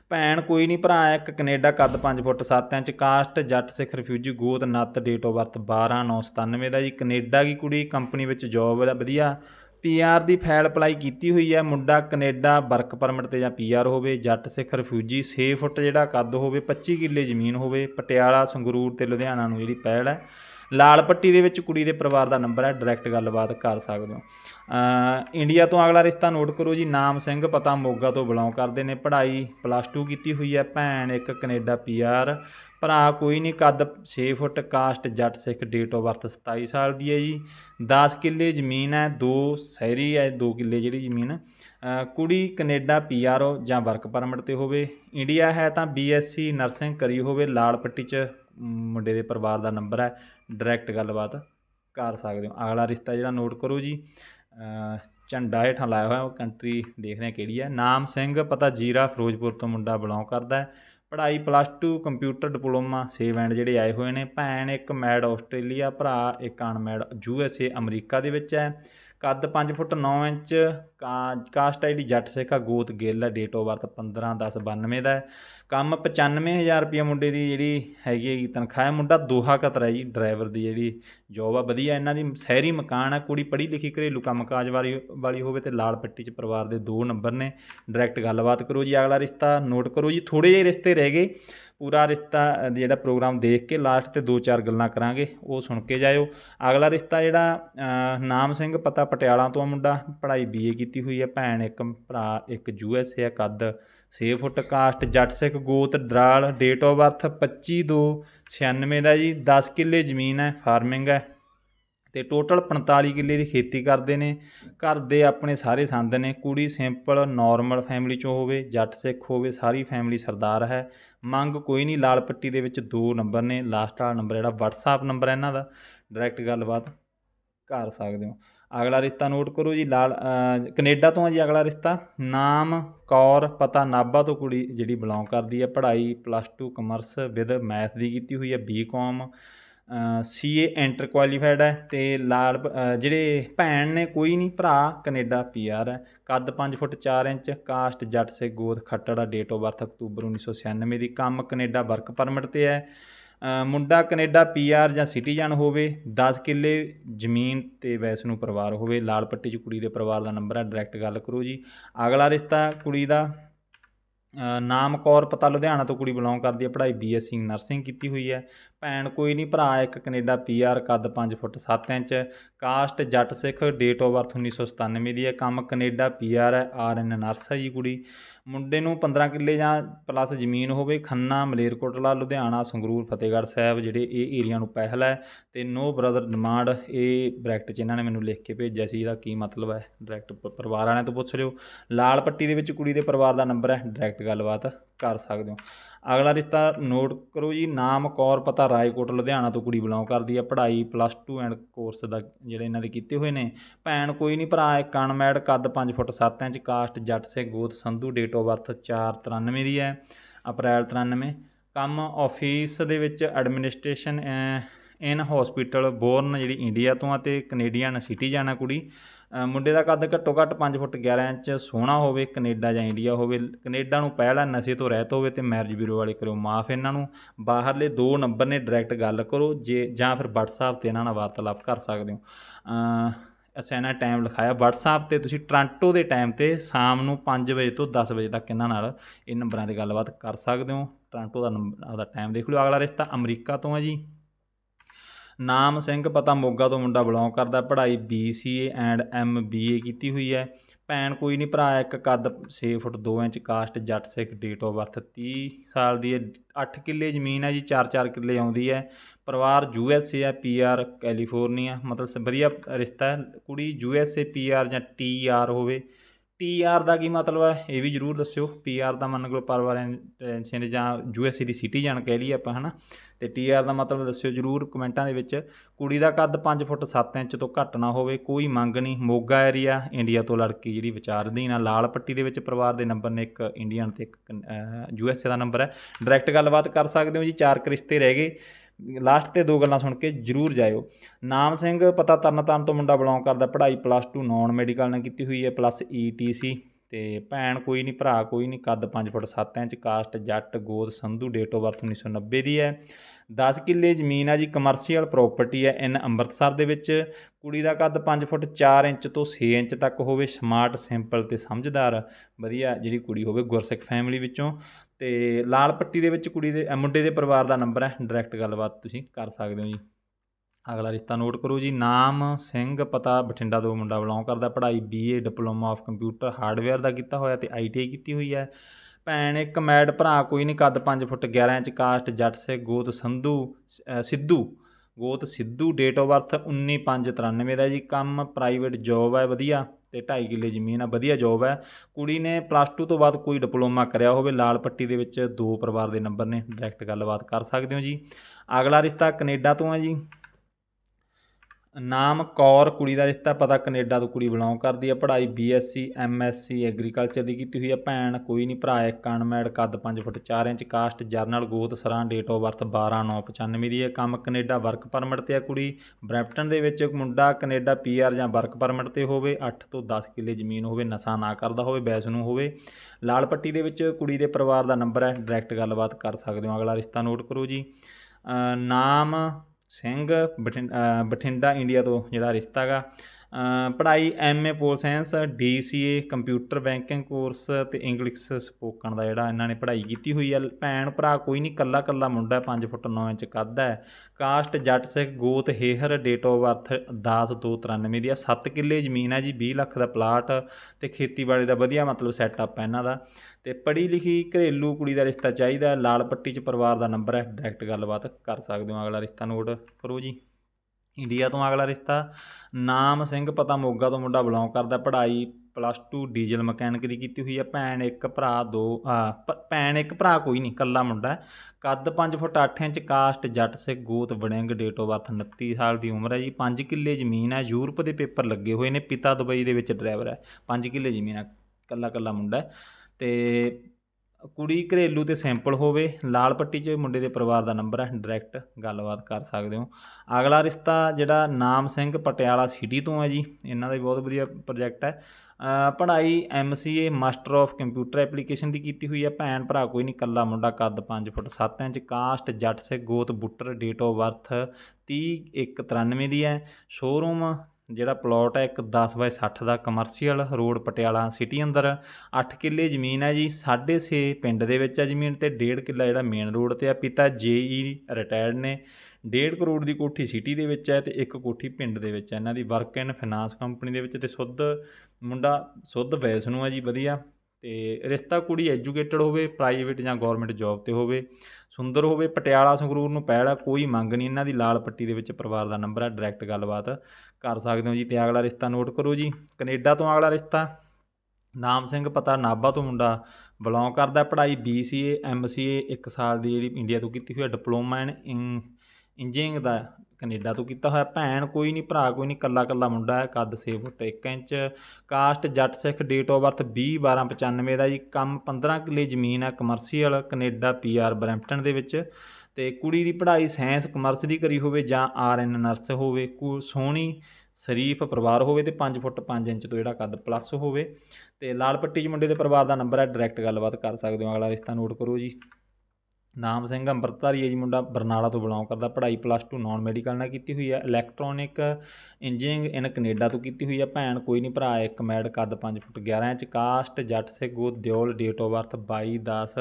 ਭੈਣ ਕੋਈ ਨਹੀਂ ਭਰਾ ਇੱਕ ਕੈਨੇਡਾ ਕੱਦ 5 ਫੁੱਟ 7 ਇੰਚ ਕਾਸਟ ਜੱਟ ਸਿੱਖ ਰਿਫਿਊਜੀ ਗੋਤ ਨੱਤ ਡੇਟ ਆਫ ਬਰਥ 12997 ਦਾ ਜੀ। ਕੈਨੇਡਾ ਦੀ ਕੁੜੀ ਕੰਪਨੀ ਵਿੱਚ ਜੌਬ ਹੈ ਵਧੀਆ। ਪੀਆਰ ਦੀ ਫਾਈਲ ਅਪਲਾਈ ਕੀਤੀ ਹੋਈ ਹੈ। ਮੁੰਡਾ ਕੈਨੇਡਾ, ਵਰਕ ਪਰਮਿਟ ਤੇ ਜਾਂ ਪੀਆਰ ਹੋਵੇ, ਜੱਟ ਸਿੱਖ ਰਿਫਿਊਜੀ 6 ਫੁੱਟ ਜਿਹੜਾ ਕੱਦ ਹੋਵੇ 25 ਕਿੱਲੇ ਜ਼ਮੀਨ ਹੋਵੇ, ਪਟਿਆਲਾ, ਸੰਗਰੂਰ ਤੇ ਲੁਧਿਆਣਾ ਨੂੰ ਜਿਹੜੀ ਪਹਿਲ ਹੈ। ਲਾਲ ਪੱਟੀ ਦੇ ਵਿੱਚ ਕੁੜੀ ਦੇ ਪਰਿਵਾਰ ਦਾ ਨੰਬਰ ਹੈ ਡਾਇਰੈਕਟ ਗੱਲਬਾਤ ਕਰ ਸਕਦੇ ਹੋ। ਇੰਡੀਆ ਤੋਂ ਅਗਲਾ ਰਿਸ਼ਤਾ ਨੋਟ ਕਰੋ ਜੀ ਨਾਮ ਸਿੰਘ ਪਤਾ ਮੋਗਾ ਤੋਂ ਬਿਲੋਂਗ ਕਰਦੇ ਨੇ ਪੜ੍ਹਾਈ ਪਲੱਸ 2 ਕੀਤੀ ਹੋਈ ਹੈ ਭੈਣ ਇੱਕ ਕੈਨੇਡਾ ਪੀਆਰ ਭਰਾ ਕੋਈ ਨਹੀਂ ਕੱਦ 6 ਫੁੱਟ ਕਾਸਟ ਜੱਟ ਸਿੱਖ ਡੇਟ ਆਫ ਬਰਥ 27 ਸਾਲ ਦੀ ਹੈ ਜੀ। 10 ਕਿੱਲੇ ਜ਼ਮੀਨ ਹੈ ਦੋ ਸ਼ਹਿਰੀ ਹੈ 2 ਕਿੱਲੇ ਜਿਹੜੀ ਜ਼ਮੀਨ ਅ, ਕੁੜੀ ਕੈਨੇਡਾ ਪੀਆਰ ਜਾਂ ਵਰਕ ਪਰਮਿਟ ਤੇ ਹੋਵੇ। ਇੰਡੀਆ ਹੈ ਤਾਂ ਬੀਐਸਸੀ ਨਰਸਿੰਗ ਕਰੀ ਹੋਵੇ ਲਾਲ ਪੱਟੀ 'ਚ ਮੁੰਡੇ ਦੇ ਪਰਿਵਾਰ ਦਾ ਨੰਬਰ ਹੈ ਡਾਇਰੈਕਟ ਗੱਲਬਾਤ ਕਰ ਸਕਦੇ ਹੋ। ਅਗਲਾ ਰਿਸ਼ਤਾ ਜਿਹੜਾ ਨੋਟ ਕਰੋ ਜੀ ਝੰਡਾ ਹੇਠਾਂ ਲਾਇਆ ਹੋਇਆ, ਉਹ ਕੰਟਰੀ ਦੇਖਦੇ ਹਾਂ ਕਿਹੜੀ ਹੈ। ਨਾਮ ਸਿੰਘ, ਪਤਾ ਜੀਰਾ ਫਿਰੋਜ਼ਪੁਰ ਤੋਂ ਮੁੰਡਾ ਬਿਲੋਂਗ ਕਰਦਾ ਹੈ। ਪੜ੍ਹਾਈ ਪਲੱਸ 2 ਕੰਪਿਊਟਰ ਡਿਪਲੋਮਾ ਸੇਵ ਐਂਡ ਜਿਹੜੇ ਆਏ ਹੋਏ ਨੇ, ਭੈਣ ਇੱਕ ਮੈਡ ਆਸਟ੍ਰੇਲੀਆ, ਭਰਾ ਇੱਕ ਅਨਮੈਡ ਯੂ ਐਸ ਏ ਅਮਰੀਕਾ ਦੇ ਵਿੱਚ ਹੈ। ਕੱਦ 5 ਫੁੱਟ 9 ਇੰਚ, ਕਾ- ਕਾਸਟ ਆਈਡੀ ਜੱਟ ਸੇਖਾ ਆ, ਗੋਤ ਗਿੱਲ ਹੈ ਡੇਟ ਆਫ ਬਰਥ 15 10 92 ਦਾ ਹੈ। ਕੰਮ 95000 ਰੁਪਏ ਮੁੰਡੇ ਦੀ ਜਿਹੜੀ ਹੈਗੀ ਹੈਗੀ ਤਨਖਾਹ ਹੈ। ਮੁੰਡਾ ਦੋਹਾ ਕਤਰਾ ਜੀ ਡਰਾਈਵਰ ਦੀ ਜਿਹੜੀ ਜੋਬ ਆ। ਵਧੀਆ ਇਹਨਾਂ ਦੀ ਸ਼ਹਿਰੀ ਮਕਾਨ ਆ, ਕੁੜੀ ਪੜ੍ਹੀ ਲਿਖੀ ਘਰੇਲੂ ਕੰਮਕਾਜ ਵਾਲੀ ਵਾਲੀ ਹੋਵੇ ਤੇ ਲਾਲ ਪੱਟੀ 'ਚ ਪਰਿਵਾਰ ਦੇ ਦੋ ਨੰਬਰ ਨੇ। ਡਾਇਰੈਕਟ ਗੱਲਬਾਤ ਕਰੋ ਜੀ, ਅਗਲਾ ਰਿਸ਼ਤਾ ਨੋਟ ਕਰੋ ਜੀ। ਥੋੜੇ ਜਿਹੇ ਰਿਸ਼ਤੇ ਰਹਿ ਗਏ। ਪੂਰਾ ਰਿਸ਼ਤਾ ਜਿਹੜਾ ਪ੍ਰੋਗਰਾਮ ਦੇਖ ਕੇ ਲਾਸਟ ਤੇ ਦੋ ਚਾਰ ਗੱਲਾਂ ਕਰਾਂਗੇ, ਉਹ ਸੁਣ ਕੇ ਜਾਇਓ। ਅਗਲਾ ਰਿਸ਼ਤਾ ਜਿਹੜਾ ਨਾਮ ਸਿੰਘ ਪਤਾ ਪਟਿਆਲਾ ਤੋਂ ਮੁੰਡਾ। ਪੜ੍ਹਾਈ ਬੀਏ ਕੀਤੀ ਹੋਈ ਹੈ ਭੈਣ ਇੱਕ ਭਰਾ, ਇੱਕ ਯੂ ਐਸ ਏ ਕੱਦ 6 ਫੁੱਟ ਕਾਸਟ, ਜੱਟ ਸਿੱਖ, ਗੋਤ ਦਰਾਲ ਡੇਟ ਆਫ ਬਰਥ 25 ਦੋ 96 ਦਾ ਜੀ 10 ਕਿੱਲੇ ਜ਼ਮੀਨ ਹੈ ਫਾਰਮਿੰਗ ਹੈ। ਤੇ ਟੋਟਲ 45 ਕਿੱਲੇ ਦੀ ਖੇਤੀ ਕਰਦੇ ਨੇ। ਘਰ ਦੇ ਆਪਣੇ ਸਾਰੇ ਸੰਦ ਨੇ। ਕੁੜੀ ਸਿੰਪਲ ਨਾਰਮਲ ਫੈਮਿਲੀ ਚੋਂ ਹੋਵੇ ਜੱਟ ਸਿੱਖ ਹੋਵੇ ਸਾਰੀ ਫੈਮਿਲੀ ਸਰਦਾਰ ਹੈ। ਮੰਗ ਕੋਈ ਨਹੀਂ ਲਾਲ ਪੱਟੀ ਦੇ ਵਿੱਚ ਦੋ ਨੰਬਰ ਨੇ। ਲਾਸਟ ਵਾਲਾ ਨੰਬਰ ਜਿਹੜਾ WhatsApp ਨੰਬਰ ਹੈ ਇਹਨਾਂ ਦਾ। ਡਾਇਰੈਕਟ ਗੱਲਬਾਤ ਕਰ ਸਕਦੇ ਹੋ। ਅਗਲਾ ਰਿਸ਼ਤਾ ਨੋਟ ਕਰੋ ਜੀ ਲਾਲ ਅ, ਕੈਨੇਡਾ ਤੋਂ ਹੈ ਜੀ ਅਗਲਾ ਰਿਸ਼ਤਾ। ਨਾਮ ਕੌਰ ਪਤਾ ਨਾਭਾ ਤੋਂ ਕੁੜੀ ਜਿਹੜੀ ਬਿਲੋਂਗ ਕਰਦੀ ਹੈ। ਪੜ੍ਹਾਈ ਪਲੱਸ 2 ਕਮਰਸ ਵਿਦ ਮੈਥ ਦੀ ਕੀਤੀ ਹੋਈ ਹੈ ਬੀਕਾਮ ਸੀਏ ਐਂਟਰ ਕੁਆਲੀਫਾਈਡ ਹੈ ਤੇ ਲਾਲ ਜਿਹੜੇ ਭੈਣ ਨੇ ਕੋਈ ਨਹੀਂ ਭਰਾ ਕੈਨੇਡਾ ਪੀਆਰ ਹੈ। ਕੱਦ 5 ਫੁੱਟ 4 ਇੰਚ ਕਾਸਟ ਜੱਟ ਸੇ ਗੋਦ ਖੱਟੜਾ ਡੇਟ ਆਫ ਬਰਥ ਅਕਤੂਬਰ 1996 ਦੀ। ਕੰਮ ਕੈਨੇਡਾ ਵਰਕ ਪਰਮਿਟ ਤੇ ਹੈ। ਅ, ਮੁੰਡਾ ਕੈਨੇਡਾ ਪੀਆਰ ਜਾਂ ਸਿਟੀਜ਼ਨ ਹੋਵੇ 10 ਕਿੱਲੇ ਜ਼ਮੀਨ ਤੇ ਵੈਸ ਨੂੰ ਪਰਿਵਾਰ ਹੋਵੇ। ਲਾਲ ਪੱਟੀ 'ਚ ਕੁੜੀ ਦੇ ਪਰਿਵਾਰ ਦਾ ਨੰਬਰ ਹੈ ਡਾਇਰੈਕਟ ਗੱਲ ਕਰੋ ਜੀ। ਅਗਲਾ ਰਿਸ਼ਤਾ ਕੁੜੀ ਦਾ ਨਾਮ ਕੌਰ ਪਤਾ ਲੁਧਿਆਣਾ ਤੋਂ ਕੁੜੀ ਬਿਲੋਂਗ ਕਰਦੀ ਹੈ, ਪੜ੍ਹਾਈ ਬੀਐਸਸੀ ਨਰਸਿੰਗ ਕੀਤੀ ਹੋਈ ਹੈ। ਭੈਣ ਕੋਈ ਨਹੀਂ, ਭਰਾ ਇੱਕ ਕੈਨੇਡਾ ਪੀਆਰ ਕੱਦ 5 ਫੁੱਟ 7 inch, caste Jatt Sikh date of birth 1997 ਦੀ ਹੈ। ਕੰਮ ਕੈਨੇਡਾ ਪੀਆਰ ਹੈ ਆਰਐਨ ਨਰਸ ਹੈ ਜੀ ਕੁੜੀ। ਮੁੰਡੇ ਨੂੰ 15 ਕਿੱਲੇ ਜਾਂ ਪਲੱਸ ਜ਼ਮੀਨ ਹੋਵੇ, ਖੰਨਾ, ਮਲੇਰਕੋਟਲਾ, ਲੁਧਿਆਣਾ, ਸੰਗਰੂਰ, ਫਤਿਹਗੜ੍ਹ ਸਾਹਿਬ, ਜਿਹੜੇ ਇਹ ਏਰੀਆ ਨੂੰ ਪਹਿਲ ਹੈ ਤੇ ਨੋ ਬ੍ਰਦਰ ਡਿਮਾਂਡ ਇਹ ਡਾਇਰੈਕਟ 'ਚ ਇਹਨਾਂ ਨੇ ਮੈਨੂੰ ਲਿਖ ਕੇ ਭੇਜਿਆ ਸੀ, ਇਹਦਾ ਕੀ ਮਤਲਬ ਹੈ? ਡਾਇਰੈਕਟ ਪਰਿਵਾਰ ਵਾਲਿਆਂ ਤੋਂ ਪੁੱਛ ਲਿਓ। ਲਾਲ ਪੱਟੀ ਦੇ ਵਿੱਚ ਕੁੜੀ ਦੇ ਪਰਿਵਾਰ ਦਾ ਨੰਬਰ ਹੈ ਡਾਇਰੈਕਟ ਗੱਲਬਾਤ ਕਰ ਸਕਦੇ ਹੋ। ਅਗਲਾ ਰਿਸ਼ਤਾ ਨੋਟ ਕਰੋ ਜੀ, ਨਾਮ, ਕੌਰ, ਪਤਾ, ਰਾਏਕੋਟ, ਲੁਧਿਆਣਾ ਤੋਂ ਕੁੜੀ ਬਿਲੋਂਗ ਕਰਦੀ ਹੈ। ਪੜ੍ਹਾਈ ਪਲੱਸ 2 ਐਂਡ ਕੋਰਸ ਦਾ ਜਿਹੜੇ ਇਹਨਾਂ ਦੇ ਕੀਤੇ ਹੋਏ ਨੇ। ਭੈਣ ਕੋਈ ਨਹੀਂ, ਭਰਾ ਇੱਕ ਅਨਮੈਡ ਕੱਦ 5 ਫੁੱਟ 7 ਇੰਚ, ਕਾਸਟ, ਜੱਟ ਸੇ ਗੋਤ ਸੰਧੂ ਡੇਟ ਆਫ ਬਰਥ 493 ਦੀ ਹੈ। ਅਪ੍ਰੈਲ 93 ਕੰਮ ਆਫਿਸ ਦੇ ਵਿੱਚ ਐਡਮਿਨਿਸਟ੍ਰੇਸ਼ਨ ਇਨ ਹਸਪੀਟਲ ਬੋਰਨ, ਜਿਹੜੀ ਇੰਡੀਆ ਤੋਂ ਆ ਤੇ ਕੈਨੇਡੀਅਨ ਸਿਟੀ ਜਾਣਾ ਕੁੜੀ। ਮੁੰਡੇ ਦਾ ਕੱਦ ਘੱਟੋ ਘੱਟ 5 ਫੁੱਟ 11 ਇੰਚ ਸੋਹਣਾ ਹੋਵੇ ਕੈਨੇਡਾ ਜਾਂ ਇੰਡੀਆ ਹੋਵੇ ਕੈਨੇਡਾ ਨੂੰ ਪਹਿਲਾ ਨਸ਼ੇ ਤੋਂ ਰਹਿਤ ਹੋਵੇ ਤੇ ਮੈਰਿਜ ਬਿਊਰੋ ਵਾਲੇ ਕਰਿਓ ਮਾਫ ਇਹਨਾਂ ਨੂੰ। ਬਾਹਰਲੇ ਦੋ ਨੰਬਰ ਨੇ ਡਾਇਰੈਕਟ ਗੱਲ ਕਰੋ ਜੇ ਜਾਂ ਫਿਰ WhatsApp ਤੇ ਇਹਨਾਂ ਨਾਲ ਵਾਰਤਾਲਾਪ ਕਰ ਸਕਦੇ ਹੋ। ਅ, ਅਸੀਂ ਇਹਨਾਂ ਟਾਈਮ ਲਿਖਾਇਆ। WhatsApp ਤੇ ਤੁਸੀਂ ਟ੍ਰਾਂਟੋ ਦੇ ਟਾਈਮ ਤੇ ਸ਼ਾਮ ਨੂੰ 5 ਵਜੇ ਤੋਂ 10 ਵਜੇ ਤੱਕ ਇਹਨਾਂ ਨਾਲ ਇਹ ਨੰਬਰਾਂ ਤੇ ਗੱਲਬਾਤ ਕਰ ਸਕਦੇ ਹੋ। ਟ੍ਰਾਂਟੋ ਦਾ ਨੰਬਰ ਦਾ ਟਾਈਮ ਦੇਖ ਲਿਓ। ਅਗਲਾ ਰਿਸ਼ਤਾ ਅਮਰੀਕਾ ਤੋਂ ਹੈ ਜੀ। ਨਾਮ ਸਿੰਘ ਪਤਾ ਮੋਗਾ ਤੋਂ ਮੁੰਡਾ ਬਿਲੋਂਗ ਕਰਦਾ, ਪੜ੍ਹਾਈ BCA ਐਂਡ MBA ਕੀਤੀ ਹੋਈ ਹੈ। ਭੈਣ ਕੋਈ ਨਹੀਂ, ਭਰਾ ਇੱਕ ਕੱਦ 6 ਫੁੱਟ 2 ਇੰਚ, ਕਾਸਟ, ਜੱਟ ਸਿੱਖ ਡੇਟ ਆਫ ਬਰਥ 30 ਸਾਲ ਦੀ ਹੈ। 8 ਕਿੱਲੇ ਜ਼ਮੀਨ ਹੈ ਜੀ 4-4 ਕਿੱਲੇ ਆਉਂਦੀ ਹੈ। ਪਰਿਵਾਰ ਯੂ ਐੱਸ ਏ ਆ ਪੀ ਆਰ ਕੈਲੀਫੋਰਨੀਆ ਮਤਲਬ ਵਧੀਆ ਰਿਸ਼ਤਾ ਹੈ। ਕੁੜੀ ਪੀ ਆਰ ਜਾਂ ਟੀ ਆਰ ਹੋਵੇ। TR ਦਾ ਕੀ ਮਤਲਬ ਹੈ? ਇਹ ਵੀ ਜਰੂਰ ਦੱਸਿਓ। PR ਦਾ ਮੰਨ ਲਓ ਪਰਵਾਰੈਂਸ਼ਨ ਜਾਂ USA ਦੀ ਸਿਟੀ ਜਾਣ ਕਹਿ ਲਈਏ ਆਪਾਂ, ਹਨਾ? ਤੇ TR ਦਾ ਮਤਲਬ ਦੱਸਿਓ ਜਰੂਰ ਕਮੈਂਟਾਂ ਦੇ ਵਿੱਚ। ਕੁੜੀ ਦਾ ਕੱਦ 5 ਫੁੱਟ 7 ਇੰਚ ਤੋਂ ਘੱਟ ਨਾ ਹੋਵੇ, ਕੋਈ ਮੰਗ ਨਹੀਂ। ਮੋਗਾ ਏਰੀਆ ਇੰਡੀਆ ਤੋਂ ਲੜਕੀ ਜਿਹੜੀ ਵਿਚਾਰਦੀ ਨਾ ਲਾਲ ਪੱਟੀ ਦੇ ਵਿੱਚ ਪਰਿਵਾਰ ਦੇ ਨੰਬਰ ਨੇ ਇੱਕ ਇੰਡੀਅਨ ਤੇ ਇੱਕ USA ਦਾ ਨੰਬਰ ਹੈ। ਡਾਇਰੈਕਟ ਗੱਲਬਾਤ ਕਰ ਸਕਦੇ ਹੋ ਜੀ, ਚਾਰ ਕੁ ਰਿਸ਼ਤੇ ਰਹਿ ਗਏ। ਲਾਸਟ ਤੇ ਦੋ ਗੱਲਾਂ ਸੁਣ ਕੇ ਜਰੂਰ ਜਾਇਓ। ਨਾਮ ਸਿੰਘ, ਪਤਾ ਤਰਨਤਾਰਨ ਤੋਂ ਮੁੰਡਾ ਬਿਲੋਂਗ ਕਰਦਾ, ਪੜ੍ਹਾਈ ਪਲੱਸ 2 ਨਾਨ ਮੈਡੀਕਲ ਨਾਲ ਕੀਤੀ ਹੋਈ ਹੈ ਪਲੱਸ ETC ਤੇ ਭੈਣ ਕੋਈ ਨਹੀਂ, ਭਰਾ ਕੋਈ ਨਹੀਂ, ਕੱਦ 5 ਫੁੱਟ 7 ਇੰਚ, ਕਾਸਟ, ਜੱਟ, ਗੋਦ, ਸੰਧੂ ਡੇਟ ਆਫ ਬਰਥ 1990 ਦੀ ਹੈ। 10 ਕਿੱਲੇ ਜ਼ਮੀਨ ਆ ਜੀ ਕਮਰਸ਼ੀਅਲ ਪ੍ਰਾਪਰਟੀ ਹੈ ਇਨ ਅੰਮ੍ਰਿਤਸਰ ਦੇ ਵਿੱਚ। ਕੁੜੀ ਦਾ ਕੱਦ 5 ਫੁੱਟ 4 ਇੰਚ ਤੋਂ 6 ਇੰਚ ਤੱਕ ਹੋਵੇ ਸਮਾਰਟ ਸਿੰਪਲ ਤੇ ਸਮਝਦਾਰ। ਵਧੀਆ ਜਿਹੜੀ ਕੁੜੀ ਹੋਵੇ ਗੁਰਸਿੱਖ ਫੈਮਿਲੀ ਵਿੱਚੋਂ। ਤੇ ਲਾਲ ਪੱਟੀ ਦੇ ਵਿੱਚ ਕੁੜੀ ਦੇ ਮੁੰਡੇ ਦੇ ਪਰਿਵਾਰ ਦਾ ਨੰਬਰ ਹੈ ਡਾਇਰੈਕਟ ਗੱਲਬਾਤ ਤੁਸੀਂ ਕਰ ਸਕਦੇ ਹੋ ਜੀ। ਅਗਲਾ ਰਿਸ਼ਤਾ ਨੋਟ ਕਰੋ ਜੀ, ਨਾਮ, ਸਿੰਘ, ਪਤਾ, ਬਠਿੰਡਾ ਤੋਂ ਮੁੰਡਾ ਬਿਲੋਂਗ ਕਰਦਾ, ਪੜ੍ਹਾਈ BA diploma of computer hardware ਦਾ ਕੀਤਾ ਹੋਇਆ ਤੇ ਆਈਟੀਆਈ ਕੀਤੀ ਹੋਈ ਹੈ। ਭੈਣ, ਇੱਕ ਮੈਡ ਭਰਾ, ਕੋਈ ਨਹੀਂ ਕੱਦ 5 ਫੁੱਟ 11 ਇੰਚ, ਕਾਸਟ, ਜੱਟ ਸੇ ਗੋਤ ਸੰਧੂ ਸਿੱਧੂ, ਗੋਤ ਸਿੱਧੂ ਡੇਟ ਆਫ ਬਰਥ 19/5/93 ਦਾ ਜੀ, ਕੰਮ ਪ੍ਰਾਈਵੇਟ ਜੋਬ ਹੈ, ਵਧੀਆ। ਤੇ 2.5 ਕਿੱਲੇ ਜ਼ਮੀਨ ਆ, ਵਧੀਆ ਜੋਬ ਹੈ। ਕੁੜੀ ਨੇ ਪਲੱਸ 2 ਤੋਂ ਬਾਅਦ ਕੋਈ ਡਿਪਲੋਮਾ ਕਰਿਆ ਹੋਵੇ, ਲਾਲ ਪੱਟੀ ਦੇ ਵਿੱਚ ਦੋ ਪਰਿਵਾਰ ਦੇ ਨੰਬਰ ਨੇ ਡਾਇਰੈਕਟ ਗੱਲਬਾਤ ਕਰ ਸਕਦੇ ਹੋ ਜੀ। ਅਗਲਾ ਰਿਸ਼ਤਾ ਕੈਨੇਡਾ ਤੋਂ ਹੈ ਜੀ। ਨਾਮ ਕੌਰ, ਕੁੜੀ ਦਾ ਰਿਸ਼ਤਾ ਪਤਾ ਕੈਨੇਡਾ ਤੋਂ ਕੁੜੀ ਬਿਲੋਂਗ ਕਰਦੀ ਹੈ। ਪੜ੍ਹਾਈ ਬੀਐਸਸੀ ਐਮਐਸਸੀ ਐਗਰੀਕਲਚਰ ਦੀ ਕੀਤੀ ਹੋਈ ਹੈ। ਭੈਣ, ਕੋਈ ਨਹੀਂ, ਭਰਾ ਇੱਕ ਅਨਮੈਡ ਕੱਦ 5 ਫੁੱਟ 4 ਇੰਚ, ਕਾਸਟ, ਜਰਨਲ, ਗੋਤ, ਸਰਾਂ ਡੇਟ ਆਫ ਬਰਥ 12995 ਦੀ ਹੈ। ਕੰਮ ਕੈਨੇਡਾ ਵਰਕ ਪਰਮਿਟ ਤੇ ਹੈ ਕੁੜੀ। ਬਰੈਂਪਟਨ ਦੇ ਵਿੱਚ ਇੱਕ ਮੁੰਡਾ ਕੈਨੇਡਾ ਪੀਆਰ ਜਾਂ ਵਰਕ ਪਰਮਿਟ ਤੇ ਹੋਵੇ। 8 ਤੋਂ 10 ਕਿੱਲੇ ਜ਼ਮੀਨ ਹੋਵੇ, ਨਸ਼ਾ ਨਾ ਕਰਦਾ ਹੋਵੇ, ਬੈਸ ਨੂੰ ਹੋਵੇ। ਲਾਲ ਪੱਟੀ ਦੇ ਵਿੱਚ ਕੁੜੀ ਦੇ ਪਰਿਵਾਰ ਦਾ ਨੰਬਰ ਹੈ। ਡਾਇਰੈਕਟ ਗੱਲਬਾਤ ਕਰ ਸਕਦੇ ਹੋ। ਅਗਲਾ ਰਿਸ਼ਤਾ ਨੋਟ ਕਰੋ ਜੀ। ਨਾਮ ਸਿੰਘ ਬਠਿੰ- ਬਠਿੰਡਾ ਇੰਡੀਆ ਤੋਂ ਜਿਹੜਾ ਰਿਸ਼ਤਾ ਗਾ। ਅ, ਪੜ੍ਹਾਈ MA pol science DCA computer banking course ਤੇ ਇੰਗਲਿਸ਼ ਸਪੋਕਨ ਦਾ ਜਿਹੜਾ ਇਹਨਾਂ ਨੇ ਪੜ੍ਹਾਈ ਕੀਤੀ ਹੋਈ ਹੈ ਭੈਣ ਭਰਾ ਕੋਈ ਨਹੀਂ ਕੱਲਾ ਕੱਲਾ ਮੁੰਡਾ 5 ਫੁੱਟ 9 ਇੰਚ ਕੱਦ ਹੈ। ਕਾਸਟ ਜੱਟ ਸਿੱਖ ਗੋਤ ਹੇਹਰ ਡੇਟ ਆਫ ਬਰਥ 10 2 93 ਦੀ ਆ। 7 ਕਿੱਲੇ ਜ਼ਮੀਨ ਹੈ ਜੀ 20 ਲੱਖ ਦਾ ਪਲਾਟ ਤੇ ਖੇਤੀਬਾੜੀ ਦਾ ਵਧੀਆ ਮਤਲਬ ਸੈਟਅਪ ਹੈ ਇਹਨਾਂ ਦਾ। ਤੇ ਪੜ੍ਹੀ ਲਿਖੀ ਘਰੇਲੂ ਕੁੜੀ ਦਾ ਰਿਸ਼ਤਾ ਚਾਹੀਦਾ ਲਾਲ ਪੱਟੀ 'ਚ ਪਰਿਵਾਰ ਦਾ ਨੰਬਰ ਹੈ। ਡਾਇਰੈਕਟ ਗੱਲਬਾਤ ਕਰ ਸਕਦੇ ਹੋ। ਅਗਲਾ ਰਿਸ਼ਤਾ ਨੋਟ ਕਰੋ ਜੀ। ਇੰਡੀਆ ਤੋਂ ਅਗਲਾ ਰਿਸ਼ਤਾ। ਨਾਮ ਸਿੰਘ ਪਤਾ ਮੋਗਾ ਤੋਂ ਮੁੰਡਾ ਬਿਲੋਂਗ ਕਰਦਾ। ਪੜ੍ਹਾਈ ਪਲੱਸ 2 ਡੀਜ਼ਲ ਮਕੈਨਿਕ ਦੀ ਕੀਤੀ ਹੋਈ ਹੈ। ਭੈਣ ਇੱਕ ਭਰਾ ਦੋ ਭੈਣ ਇੱਕ ਭਰਾ ਕੋਈ ਨਹੀਂ ਕੱਲਾ ਮੁੰਡਾ ਕੱਦ 5 ਫੁੱਟ 8 ਇੰਚ, ਕਾਸਟ ਜੱਟ ਸਿੱਖ ਗੋਤ ਵੜਿੰਗ ਡੇਟ ਆਫ ਬਰਥ 29 ਸਾਲ ਦੀ ਉਮਰ ਹੈ ਜੀ। 5 ਕਿੱਲੇ ਜ਼ਮੀਨ ਹੈ। ਯੂਰਪ ਦੇ ਪੇਪਰ ਲੱਗੇ ਹੋਏ ਨੇ। ਪਿਤਾ ਦੁਬਈ ਦੇ ਵਿੱਚ ਡਰਾਈਵਰ ਹੈ। 5 ਕਿੱਲੇ ਜ਼ਮੀਨ ਹੈ। ਕੱਲਾ ਕੱਲਾ ਮੁੰਡਾ ਹੈ। ਅਤੇ ਕੁੜੀ ਘਰੇਲੂ ਤੇ ਸਿੰਪਲ ਹੋਵੇ ਲਾਲ ਪੱਟੀ 'ਚ ਮੁੰਡੇ ਦੇ ਪਰਿਵਾਰ ਦਾ ਨੰਬਰ ਹੈ ਡਾਇਰੈਕਟ ਗੱਲਬਾਤ ਕਰ ਸਕਦੇ ਹੋ। ਅਗਲਾ ਰਿਸ਼ਤਾ ਜਿਹੜਾ ਨਾਮ ਸਿੰਘ ਪਟਿਆਲਾ ਸਿਟੀ ਤੋਂ ਹੈ ਜੀ ਇਹਨਾਂ ਦਾ ਵੀ ਬਹੁਤ ਵਧੀਆ ਪ੍ਰੋਜੈਕਟ ਹੈ। ਅ, ਪੜ੍ਹਾਈ MCA master of computer application ਦੀ ਕੀਤੀ ਹੋਈ ਹੈ। ਭੈਣ ਭਰਾ ਕੋਈ ਨਹੀਂ ਇਕੱਲਾ ਮੁੰਡਾ ਕੱਦ 5 ਫੁੱਟ 7 ਇੰਚ ਕਾਸਟ ਜੱਟ ਸੇ ਗੋਤ ਬੁੱਟਰ ਡੇਟ ਆਫ ਬਰਥ 30 1 93 ਦੀ ਹੈ। ਸ਼ੋਰੂਮ ਜਿਹੜਾ ਪਲਾਟ ਹੈ ਇੱਕ 10 ਬਾਏ 60 ਦਾ ਕਮਰਸ਼ੀਅਲ ਰੋਡ ਪਟਿਆਲਾ ਸਿਟੀ ਅੰਦਰ। 8 ਕਿੱਲੇ ਜ਼ਮੀਨ ਹੈ ਜੀ 6.5 ਪਿੰਡ ਦੇ ਵਿੱਚ ਹੈ ਜ਼ਮੀਨ ਤੇ 1.5 ਕਿੱਲਾ ਜਿਹੜਾ ਮੇਨ ਰੋਡ ਤੇ ਆ ਪਿਤਾ ਜੇਈ ਰਿਟਾਇਰਡ ਨੇ। 1.5 ਕਰੋੜ ਦੀ ਕੋਠੀ ਸਿਟੀ ਦੇ ਵਿੱਚ ਹੈ ਤੇ ਇੱਕ ਕੋਠੀ ਪਿੰਡ ਦੇ ਵਿੱਚ ਹੈ। ਇਹਨਾਂ ਦੀ ਵਰਕ ਐਂਡ ਫਾਈਨਾਂਸ ਕੰਪਨੀ ਦੇ ਵਿੱਚ ਤੇ ਸੁੱਧ ਮੁੰਡਾ, ਸੁੱਧ ਵੈਸ ਨੂੰ ਹੈ ਜੀ, ਵਧੀਆ। ਤੇ ਰਿਸ਼ਤਾ ਕੁੜੀ ਐਜੂਕੇਟਡ ਹੋਵੇ ਪ੍ਰਾਈਵੇਟ ਜਾਂ ਗਵਰਨਮੈਂਟ ਜੌਬ ਤੇ ਹੋਵੇ। ਸੁੰਦਰ ਹੋਵੇ, ਪਟਿਆਲਾ ਸੰਗਰੂਰ ਨੂੰ ਪੈੜ ਆ, ਕੋਈ ਮੰਗ ਨਹੀਂ ਇਹਨਾਂ ਦੀ। ਲਾਲ ਪੱਟੀ ਦੇ ਵਿੱਚ ਪਰਿਵਾਰ ਦਾ ਨੰਬਰ ਹੈ ਡਾਇਰੈਕਟ ਗੱਲਬਾਤ ਕਰ ਸਕਦੇ ਹੋ ਜੀ। ਤੇ ਅਗਲਾ ਰਿਸ਼ਤਾ ਨੋਟ ਕਰੋ ਜੀ। ਕੈਨੇਡਾ ਤੋਂ ਅਗਲਾ ਰਿਸ਼ਤਾ, ਨਾਮ ਸਿੰਘ ਪਤਾ, ਨਾਭਾ ਤੋਂ ਮੁੰਡਾ ਬਿਲੋਂਗ ਕਰਦਾ। ਪੜ੍ਹਾਈ BCA MCA 1 ਸਾਲ ਦੀ ਜਿਹੜੀ ਇੰਡੀਆ ਤੋਂ ਕੀਤੀ ਹੋਈ ਹੈ ਡਿਪਲੋਮਾ ਇਨ ਇੰਜੀਨੀਅਰਿੰਗ ਦਾ ਕੈਨੇਡਾ ਤੋਂ ਕੀਤਾ ਹੋਇਆ ਭੈਣ, ਕੋਈ ਨਹੀਂ ਭਰਾ, ਕੋਈ ਨਹੀਂ ਕੱਲਾ ਕੱਲਾ ਮੁੰਡਾ ਹੈ, ਕੱਦ 6 ਫੁੱਟ 1 inch. Caste Jatt Sikh date of birth 20 12 95 ਦਾ ਜੀ। ਕੰਮ 15 ਕਿੱਲੇ ਜ਼ਮੀਨ ਹੈ ਕਮਰਸ਼ੀਅਲ ਕੈਨੇਡਾ ਪੀਆਰ ਬਰੈਂਪਟਨ ਦੇ ਵਿੱਚ। ਤੇ ਕੁੜੀ ਦੀ ਪੜ੍ਹਾਈ ਸਾਇੰਸ ਕਮਰਸ ਦੀ ਕਰੀ ਹੋਵੇ ਜਾਂ ਆਰਐਨ ਨਰਸ ਹੋਵੇ, ਕੋ ਸੋਹਣੀ, ਸ਼ਰੀਫ ਪਰਿਵਾਰ ਹੋਵੇ ਤੇ 5 ਫੁੱਟ 5 ਇੰਚ ਤੋਂ ਜਿਹੜਾ ਕੱਦ ਪਲੱਸ ਹੋਵੇ। ਤੇ ਲਾਲ ਪੱਟੀ 'ਚ ਮੁੰਡੇ ਦੇ ਪਰਿਵਾਰ ਦਾ ਨੰਬਰ ਹੈ ਡਾਇਰੈਕਟ ਗੱਲਬਾਤ ਕਰ ਸਕਦੇ ਹੋ। ਅਗਲਾ ਰਿਸ਼ਤਾ ਨੋਟ ਕਰੋ ਜੀ। ਨਾਮ ਸਿੰਘ ਅੰਮ੍ਰਿਤਧਾਰੀ ਹੈ ਜੀ, ਮੁੰਡਾ ਬਰਨਾਲਾ ਤੋਂ ਬਿਲੋਂਗ ਕਰਦਾ, ਪੜ੍ਹਾਈ ਪਲੱਸ 2 ਨਾਨ ਮੈਡੀਕਲ ਨਾਲ ਕੀਤੀ ਹੋਈ ਹੈ ਇਲੈਕਟ੍ਰੋਨਿਕ ਇੰਜੀਨੀਅਰਿੰਗ ਇਨ ਕੈਨੇਡਾ ਤੋਂ ਕੀਤੀ ਹੋਈ ਹੈ ਭੈਣ, ਕੋਈ ਨਹੀਂ ਭਰਾ, ਇੱਕ ਮੈਡ ਕੱਦ 5 ਫੁੱਟ 11 ਇੰਚ, ਕਾਸਟ, ਜੱਟ ਸੇ ਗੋਤ ਦਿਓਲ ਡੇਟ ਆਫ ਬਰਥ 22 10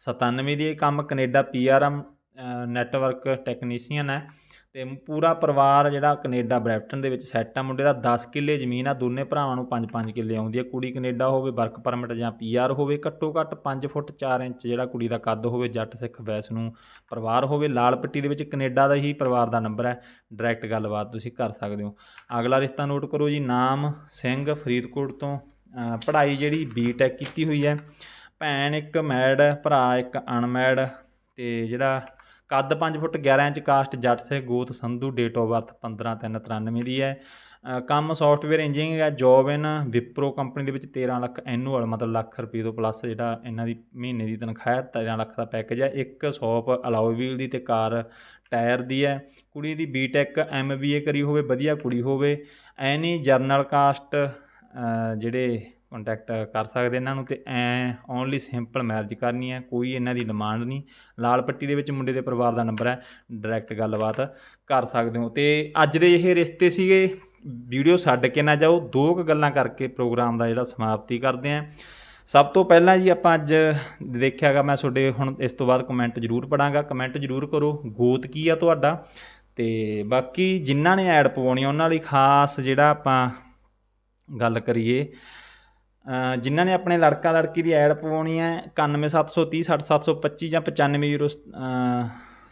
97 ਦੀ ਇਹ ਕੰਮ ਕੈਨੇਡਾ ਪੀਆਰਐਮ ਨੈਟਵਰਕ ਟੈਕਨੀਸ਼ੀਅਨ ਹੈ। ਤੇ ਪੂਰਾ ਪਰਿਵਾਰ ਜਿਹੜਾ ਕੈਨੇਡਾ ਬਰੈਂਪਟਨ ਦੇ ਵਿੱਚ ਸੈੱਟ ਆ। ਮੁੰਡੇ ਦਾ 10 ਕਿੱਲੇ ਜ਼ਮੀਨ ਆ, ਦੋਨੇ ਭਰਾਵਾਂ ਨੂੰ 5-5 ਕਿੱਲੇ ਆਉਂਦੀ ਹੈ ਕੁੜੀ ਕੈਨੇਡਾ ਹੋਵੇ, ਵਰਕ ਪਰਮਿਟ ਜਾਂ ਪੀਆਰ ਹੋਵੇ, ਘੱਟੋ ਘੱਟ 5 ਫੁੱਟ 4 ਇੰਚ ਜਿਹੜਾ ਕੁੜੀ ਦਾ ਕੱਦ ਹੋਵੇ, ਜੱਟ, ਸਿੱਖ, ਵੈਸ ਨੂੰ ਪਰਿਵਾਰ ਹੋਵੇ। ਲਾਲ ਪੱਟੀ ਦੇ ਵਿੱਚ ਕੈਨੇਡਾ ਦਾ ਹੀ ਪਰਿਵਾਰ ਦਾ ਨੰਬਰ ਹੈ। ਡਾਇਰੈਕਟ ਗੱਲਬਾਤ ਤੁਸੀਂ ਕਰ ਸਕਦੇ ਹੋ। ਅਗਲਾ ਰਿਸ਼ਤਾ ਨੋਟ ਕਰੋ ਜੀ, ਨਾਮ ਸਿੰਘ ਫਰੀਦਕੋਟ ਤੋਂ ਪੜ੍ਹਾਈ ਜਿਹੜੀ ਬੀਟੈਕ ਕੀਤੀ ਹੋਈ ਹੈ। ਭੈਣ ਇੱਕ ਮੈਡ, ਭਰਾ ਇੱਕ ਅਨਮੈਡ ਤੇ ਜਿਹੜਾ ਕੱਦ 5 ਫੁੱਟ 11 ਇੰਚ ਕਾਸਟ ਜੱਟ ਸੇ ਗੋਤ ਸੰਧੂ ਡੇਟ ਆਫ ਬਰਥ 15 3 93 ਦੀ ਹੈ। ਕੰਮ ਸੌਫਟਵੇਅਰ ਇੰਜੀਨੀਅਰਿੰਗ ਹੈ ਜੌਬ ਇਨ ਵਿਪਰੋ ਕੰਪਨੀ ਦੇ ਵਿੱਚ 13 ਲੱਖ ਐਨੂਅਲ ਮਤਲਬ ਲੱਖ ਰੁਪਏ ਤੋਂ ਪਲੱਸ ਜਿਹੜਾ ਇਹਨਾਂ ਦੀ ਮਹੀਨੇ ਦੀ ਤਨਖਾਹ ਹੈ 13 ਲੱਖ ਦਾ ਪੈਕੇਜ ਹੈ। ਇੱਕ ਸ਼ੌਪ ਅਲਾਉ ਵੀਲ ਦੀ ਤੇ ਕਾਰ ਟਾਇਰ ਦੀ ਹੈ। ਕੁੜੀ ਦੀ ਬੀਟੈਕ ਐਮਬੀਏ ਕਰੀ ਹੋਵੇ, ਵਧੀਆ ਕੁੜੀ ਹੋਵੇ, ਐਨੀ ਜਰਨਲ ਕਾਸਟ ਜਿਹੜੇ ਕੰਟੈਕਟ ਕਰ ਸਕਦੇ ਇਹਨਾਂ ਨੂੰ ਤੇ ਐ ਓਨਲੀ ਸਿੰਪਲ ਮੈਰਿਜ ਕਰਨੀ ਹੈ, ਕੋਈ ਇਹਨਾਂ ਦੀ ਡਿਮਾਂਡ ਨਹੀਂ। ਲਾਲ ਪੱਟੀ ਦੇ ਵਿੱਚ ਮੁੰਡੇ ਦੇ ਪਰਿਵਾਰ ਦਾ ਨੰਬਰ ਹੈ ਡਾਇਰੈਕਟ ਗੱਲਬਾਤ ਕਰ ਸਕਦੇ ਹੋ। ਤੇ ਅੱਜ ਦੇ ਇਹ ਰਿਸ਼ਤੇ ਸੀਗੇ, ਵੀਡੀਓ ਛੱਡ ਕੇ ਨਾ ਜਾਓ, ਦੋ ਕੁ ਗੱਲਾਂ ਕਰਕੇ ਪ੍ਰੋਗਰਾਮ ਦਾ ਜਿਹੜਾ ਸਮਾਪਤੀ ਕਰਦੇ ਆਂ ਸਭ ਤੋਂ ਪਹਿਲਾਂ ਜੀ ਆਪਾਂ ਅੱਜ ਦੇਖਿਆਗਾ, ਮੈਂ ਤੁਹਾਡੇ ਹੁਣ ਇਸ ਤੋਂ ਬਾਅਦ ਕਮੈਂਟ ਜ਼ਰੂਰ ਪੜਾਂਗਾ। ਕਮੈਂਟ ਜ਼ਰੂਰ ਕਰੋ, ਗੋਤ ਕੀ ਆ ਤੁਹਾਡਾ? ਤੇ ਬਾਕੀ ਜਿਨ੍ਹਾਂ ਨੇ ਐਡ ਪਵਾਉਣੀ ਉਹਨਾਂ ਲਈ ਖਾਸ ਜਿਹੜਾ ਆਪਾਂ ਗੱਲ ਕਰੀਏ ਜਿਨ੍ਹਾਂ ਨੇ ਆਪਣੇ ਲੜਕਾ ਲੜਕੀ ਦੀ ਐਡ ਪਵਾਉਣੀ ਹੈ 91730 60725 ਜਾਂ 95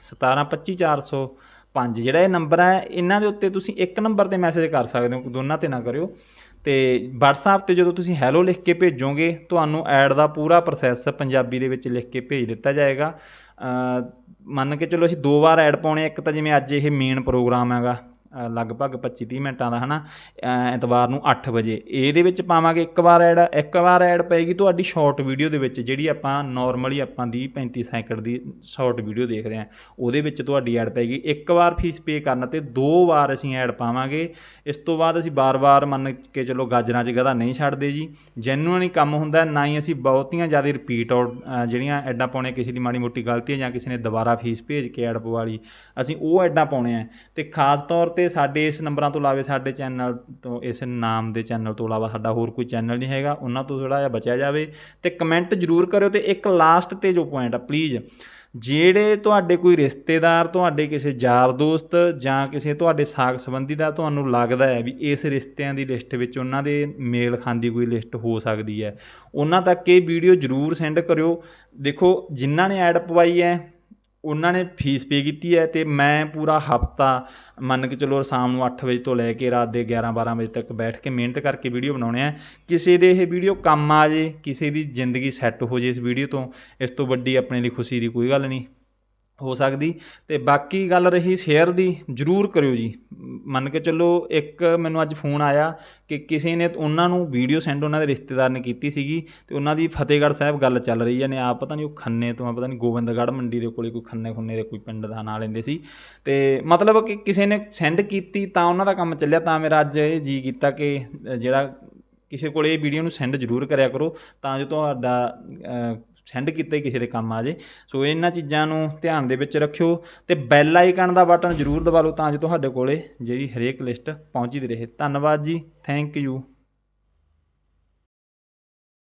1725405 ਜਿਹੜਾ ਇਹ ਨੰਬਰ ਹੈ, ਇਹਨਾਂ ਦੇ ਉੱਤੇ ਤੁਸੀਂ ਇੱਕ ਨੰਬਰ ਤੇ ਮੈਸੇਜ ਕਰ ਸਕਦੇ ਹੋ, ਦੋਨਾਂ ਤੇ ਨਾ ਕਰਿਓ। ਤੇ WhatsApp ਤੇ ਜਦੋਂ ਤੁਸੀਂ ਹੈਲੋ ਲਿਖ ਕੇ ਭੇਜੋਗੇ, ਤੁਹਾਨੂੰ ਐਡ ਦਾ ਪੂਰਾ ਪ੍ਰੋਸੈਸ ਪੰਜਾਬੀ ਦੇ ਵਿੱਚ ਲਿਖ ਕੇ ਭੇਜ ਦਿੱਤਾ ਜਾਏਗਾ। ਮੰਨ ਕੇ ਚਲੋ ਅਸੀਂ ਦੋ ਵਾਰ ਐਡ ਪਾਉਣੇ ਇੱਕ ਤਾਂ ਜਿਵੇਂ ਅੱਜ ਇਹ ਮੇਨ ਪ੍ਰੋਗਰਾਮ ਹੈਗਾ। ਲਗਭਗ 25 30 ਮਿੰਟਾਂ ਦਾ ਹਨਾ? ਅ, ਐਤਵਾਰ ਨੂੰ 8 ਵਜੇ। ਇਹਦੇ ਵਿੱਚ ਪਾਵਾਂਗੇ ਇੱਕ ਵਾਰ ਐਡ ਇੱਕ ਵਾਰ ਐਡ ਪਏਗੀ ਤੁਹਾਡੀ ਸ਼ਾਰਟ ਵੀਡੀਓ ਦੇ ਵਿੱਚ ਜਿਹੜੀ ਆਪਾਂ ਨਾਰਮਲੀ ਆਪਾਂ ਦੀ 35 ਸੈਕਿੰਡ ਦੀ ਸ਼ਾਰਟ ਵੀਡੀਓ ਦੇਖਦੇ ਹਾਂ। ਉਹਦੇ ਵਿੱਚ ਤੁਹਾਡੀ ਐਡ ਪਏਗੀ। ਇੱਕ ਵਾਰ ਫੀਸ ਪੇ ਕਰਨ ਤੇ ਦੋ ਵਾਰ ਅਸੀਂ ਐਡ ਪਾਵਾਂਗੇ। ਇਸ ਤੋਂ ਬਾਅਦ ਅਸੀਂ ਬਾਰ-ਬਾਰ ਮੰਨ ਕੇ ਚਲੋ ਗਾਜਰਾਂ 'ਚ ਗਧਾ ਨਹੀਂ ਛੱਡਦੇ ਜੀ। ਜੈਨੂਅਨ ਹੀ ਕੰਮ ਹੁੰਦਾ ਨਾ ਹੀ ਅਸੀਂ ਬਹੁਤੀਆਂ ਜ਼ਿਆਦਾ ਰਿਪੀਟ ਆਊਟ ਜਿਹੜੀਆਂ ਐਡਾਂ ਪਾਉਣੇ ਕਿਸੇ ਦੀ ਮਾੜੀ ਮੋਟੀ ਗਲਤੀ ਹੈ ਜਾਂ ਕਿਸੇ ਨੇ ਦੁਬਾਰਾ ਫੀਸ ਭੇਜ ਕੇ ਐਡ ਪਵਾ ਲਈ ਅਸੀਂ ਉਹ ਐਡਾਂ ਪਾਉਣੇ ਆ। ਤੇ ਖਾਸ ਤੌਰ ਤੇ ਸਾਡੇ ਇਸ ਨੰਬਰਾਂ ਤੋਂ ਇਲਾਵਾ ਸਾਡੇ ਚੈਨਲ ਤੋਂ, ਇਸ ਨਾਮ ਦੇ ਚੈਨਲ ਤੋਂ ਇਲਾਵਾ ਸਾਡਾ ਹੋਰ ਕੋਈ ਚੈਨਲ ਨਹੀਂ ਹੈਗਾ, ਉਹਨਾਂ ਤੋਂ ਥੋੜਾ ਜਿਹਾ ਬਚਿਆ ਜਾਵੇ ਤੇ ਕਮੈਂਟ ਜ਼ਰੂਰ ਕਰਿਓ ਤੇ ਇੱਕ ਲਾਸਟ ਤੇ ਜੋ ਪੁਆਇੰਟ ਆ ਪਲੀਜ਼ ਜਿਹੜੇ ਤੁਹਾਡੇ ਕੋਈ ਰਿਸ਼ਤੇਦਾਰ, ਤੁਹਾਡੇ ਕਿਸੇ ਯਾਰ ਦੋਸਤ ਜਾਂ ਕਿਸੇ ਤੁਹਾਡੇ ਸਾਕ ਸੰਬੰਧੀ ਦਾ ਤੁਹਾਨੂੰ ਲੱਗਦਾ ਹੈ ਵੀ ਇਸ ਰਿਸ਼ਤਿਆਂ ਦੀ ਲਿਸਟ ਵਿੱਚ ਉਹਨਾਂ ਦੇ ਮੇਲ ਖਾਂਦੀ ਕੋਈ ਲਿਸਟ ਹੋ ਸਕਦੀ ਹੈ, ਉਹਨਾਂ ਤੱਕ ਇਹ ਵੀਡੀਓ ਜ਼ਰੂਰ ਸੈਂਡ ਕਰਿਓ। ਦੇਖੋ, ਜਿਨ੍ਹਾਂ ਨੇ ਐਡ ਪਵਾਈ ਹੈ ਉਹਨਾਂ ਨੇ ਫੀਸ ਪੇ ਕੀਤੀ ਹੈ ਅਤੇ ਮੈਂ ਪੂਰਾ ਹਫਤਾ ਮੰਨ ਕੇ ਚਲੋ ਸ਼ਾਮ ਨੂੰ 8 ਵਜੇ ਤੋਂ ਲੈ ਕੇ ਰਾਤ ਦੇ 11 12 ਵਜੇ ਤੱਕ ਬੈਠ ਕੇ ਮਿਹਨਤ ਕਰਕੇ ਵੀਡੀਓ ਬਣਾਉਣੇ ਆ। ਕਿਸੇ ਦੇ ਇਹ ਵੀਡੀਓ ਕੰਮ ਆ ਜੇ, ਕਿਸੇ ਦੀ ਜ਼ਿੰਦਗੀ ਸੈੱਟ ਹੋ ਜੇ ਇਸ ਵੀਡੀਓ ਤੋਂ, ਇਸ ਤੋਂ ਵੱਡੀ ਆਪਣੇ ਲਈ ਖੁਸ਼ੀ ਦੀ ਕੋਈ ਗੱਲ ਨਹੀਂ। ਹੋ ਸਕਦੀ। ਤੇ ਬਾਕੀ ਗੱਲ ਰਹੀ ਸ਼ੇਅਰ ਦੀ, ਜਰੂਰ ਕਰਿਓ ਜੀ। ਮੰਨ ਕੇ ਚੱਲੋ ਇੱਕ ਮੈਨੂੰ ਅੱਜ ਫੋਨ ਆਇਆ ਕਿ ਕਿਸੇ ਨੇ ਉਹਨਾਂ ਨੂੰ ਵੀਡੀਓ ਸੈਂਡ ਉਹਨਾਂ ਦੇ ਰਿਸ਼ਤੇਦਾਰ ਨੇ ਕੀਤੀ ਸੀਗੀ ਤੇ ਉਹਨਾਂ ਦੀ ਫਤਿਹਗੜ੍ਹ ਸਾਹਿਬ ਗੱਲ ਚੱਲ ਰਹੀ ਹੈ ਨੇ ਆਪ ਪਤਾ ਨਹੀਂ ਉਹ ਖੰਨੇ ਤੋਂ ਆ, ਪਤਾ ਨਹੀਂ ਗੋਬਿੰਦਗੜ੍ਹ ਮੰਡੀ ਦੇ ਕੋਲੇ ਕੋਈ ਖੰਨੇ ਖੁੰਨੇ ਦੇ ਕੋਈ ਪਿੰਡ ਦਾ ਨਾਂ ਲੈਂਦੇ ਸੀ। ਤੇ ਮਤਲਬ ਕਿ ਕਿਸੇ ਨੇ ਸੈਂਡ ਕੀਤੀ ਤਾਂ ਉਹਨਾਂ ਦਾ ਕੰਮ ਚੱਲਿਆ, ਤਾਂ ਮੇਰਾ ਅੱਜ ਇਹ ਜੀ ਕੀਤਾ ਕਿ ਜਿਹੜਾ ਕਿਸੇ ਕੋਲ ਇਹ ਵੀਡੀਓ ਨੂੰ ਸੈਂਡ ਜ਼ਰੂਰ ਕਰਿਆ ਕਰੋ। ਤਾਂ ਜੋ ਤੁਹਾਡਾ ਸੈਂਡ ਕੀਤਾ ਹੀ ਕਿਸੇ ਦੇ ਕੰਮ ਆ ਜੇ। ਸੋ ਇਹਨਾਂ ਚੀਜ਼ਾਂ ਨੂੰ ਧਿਆਨ ਦੇ ਵਿੱਚ ਰੱਖਿਓ ਤੇ ਬੈਲ ਆਈਕਨ ਦਾ ਬਟਨ ਜ਼ਰੂਰ ਦਬਾ ਲਓ ਤਾਂ ਜੋ ਤੁਹਾਡੇ ਕੋਲੇ ਜਿਹੜੀ ਹਰੇਕ ਲਿਸਟ ਪਹੁੰਚਦੀ ਰਹੇ। ਧੰਨਵਾਦ ਜੀ। Thank you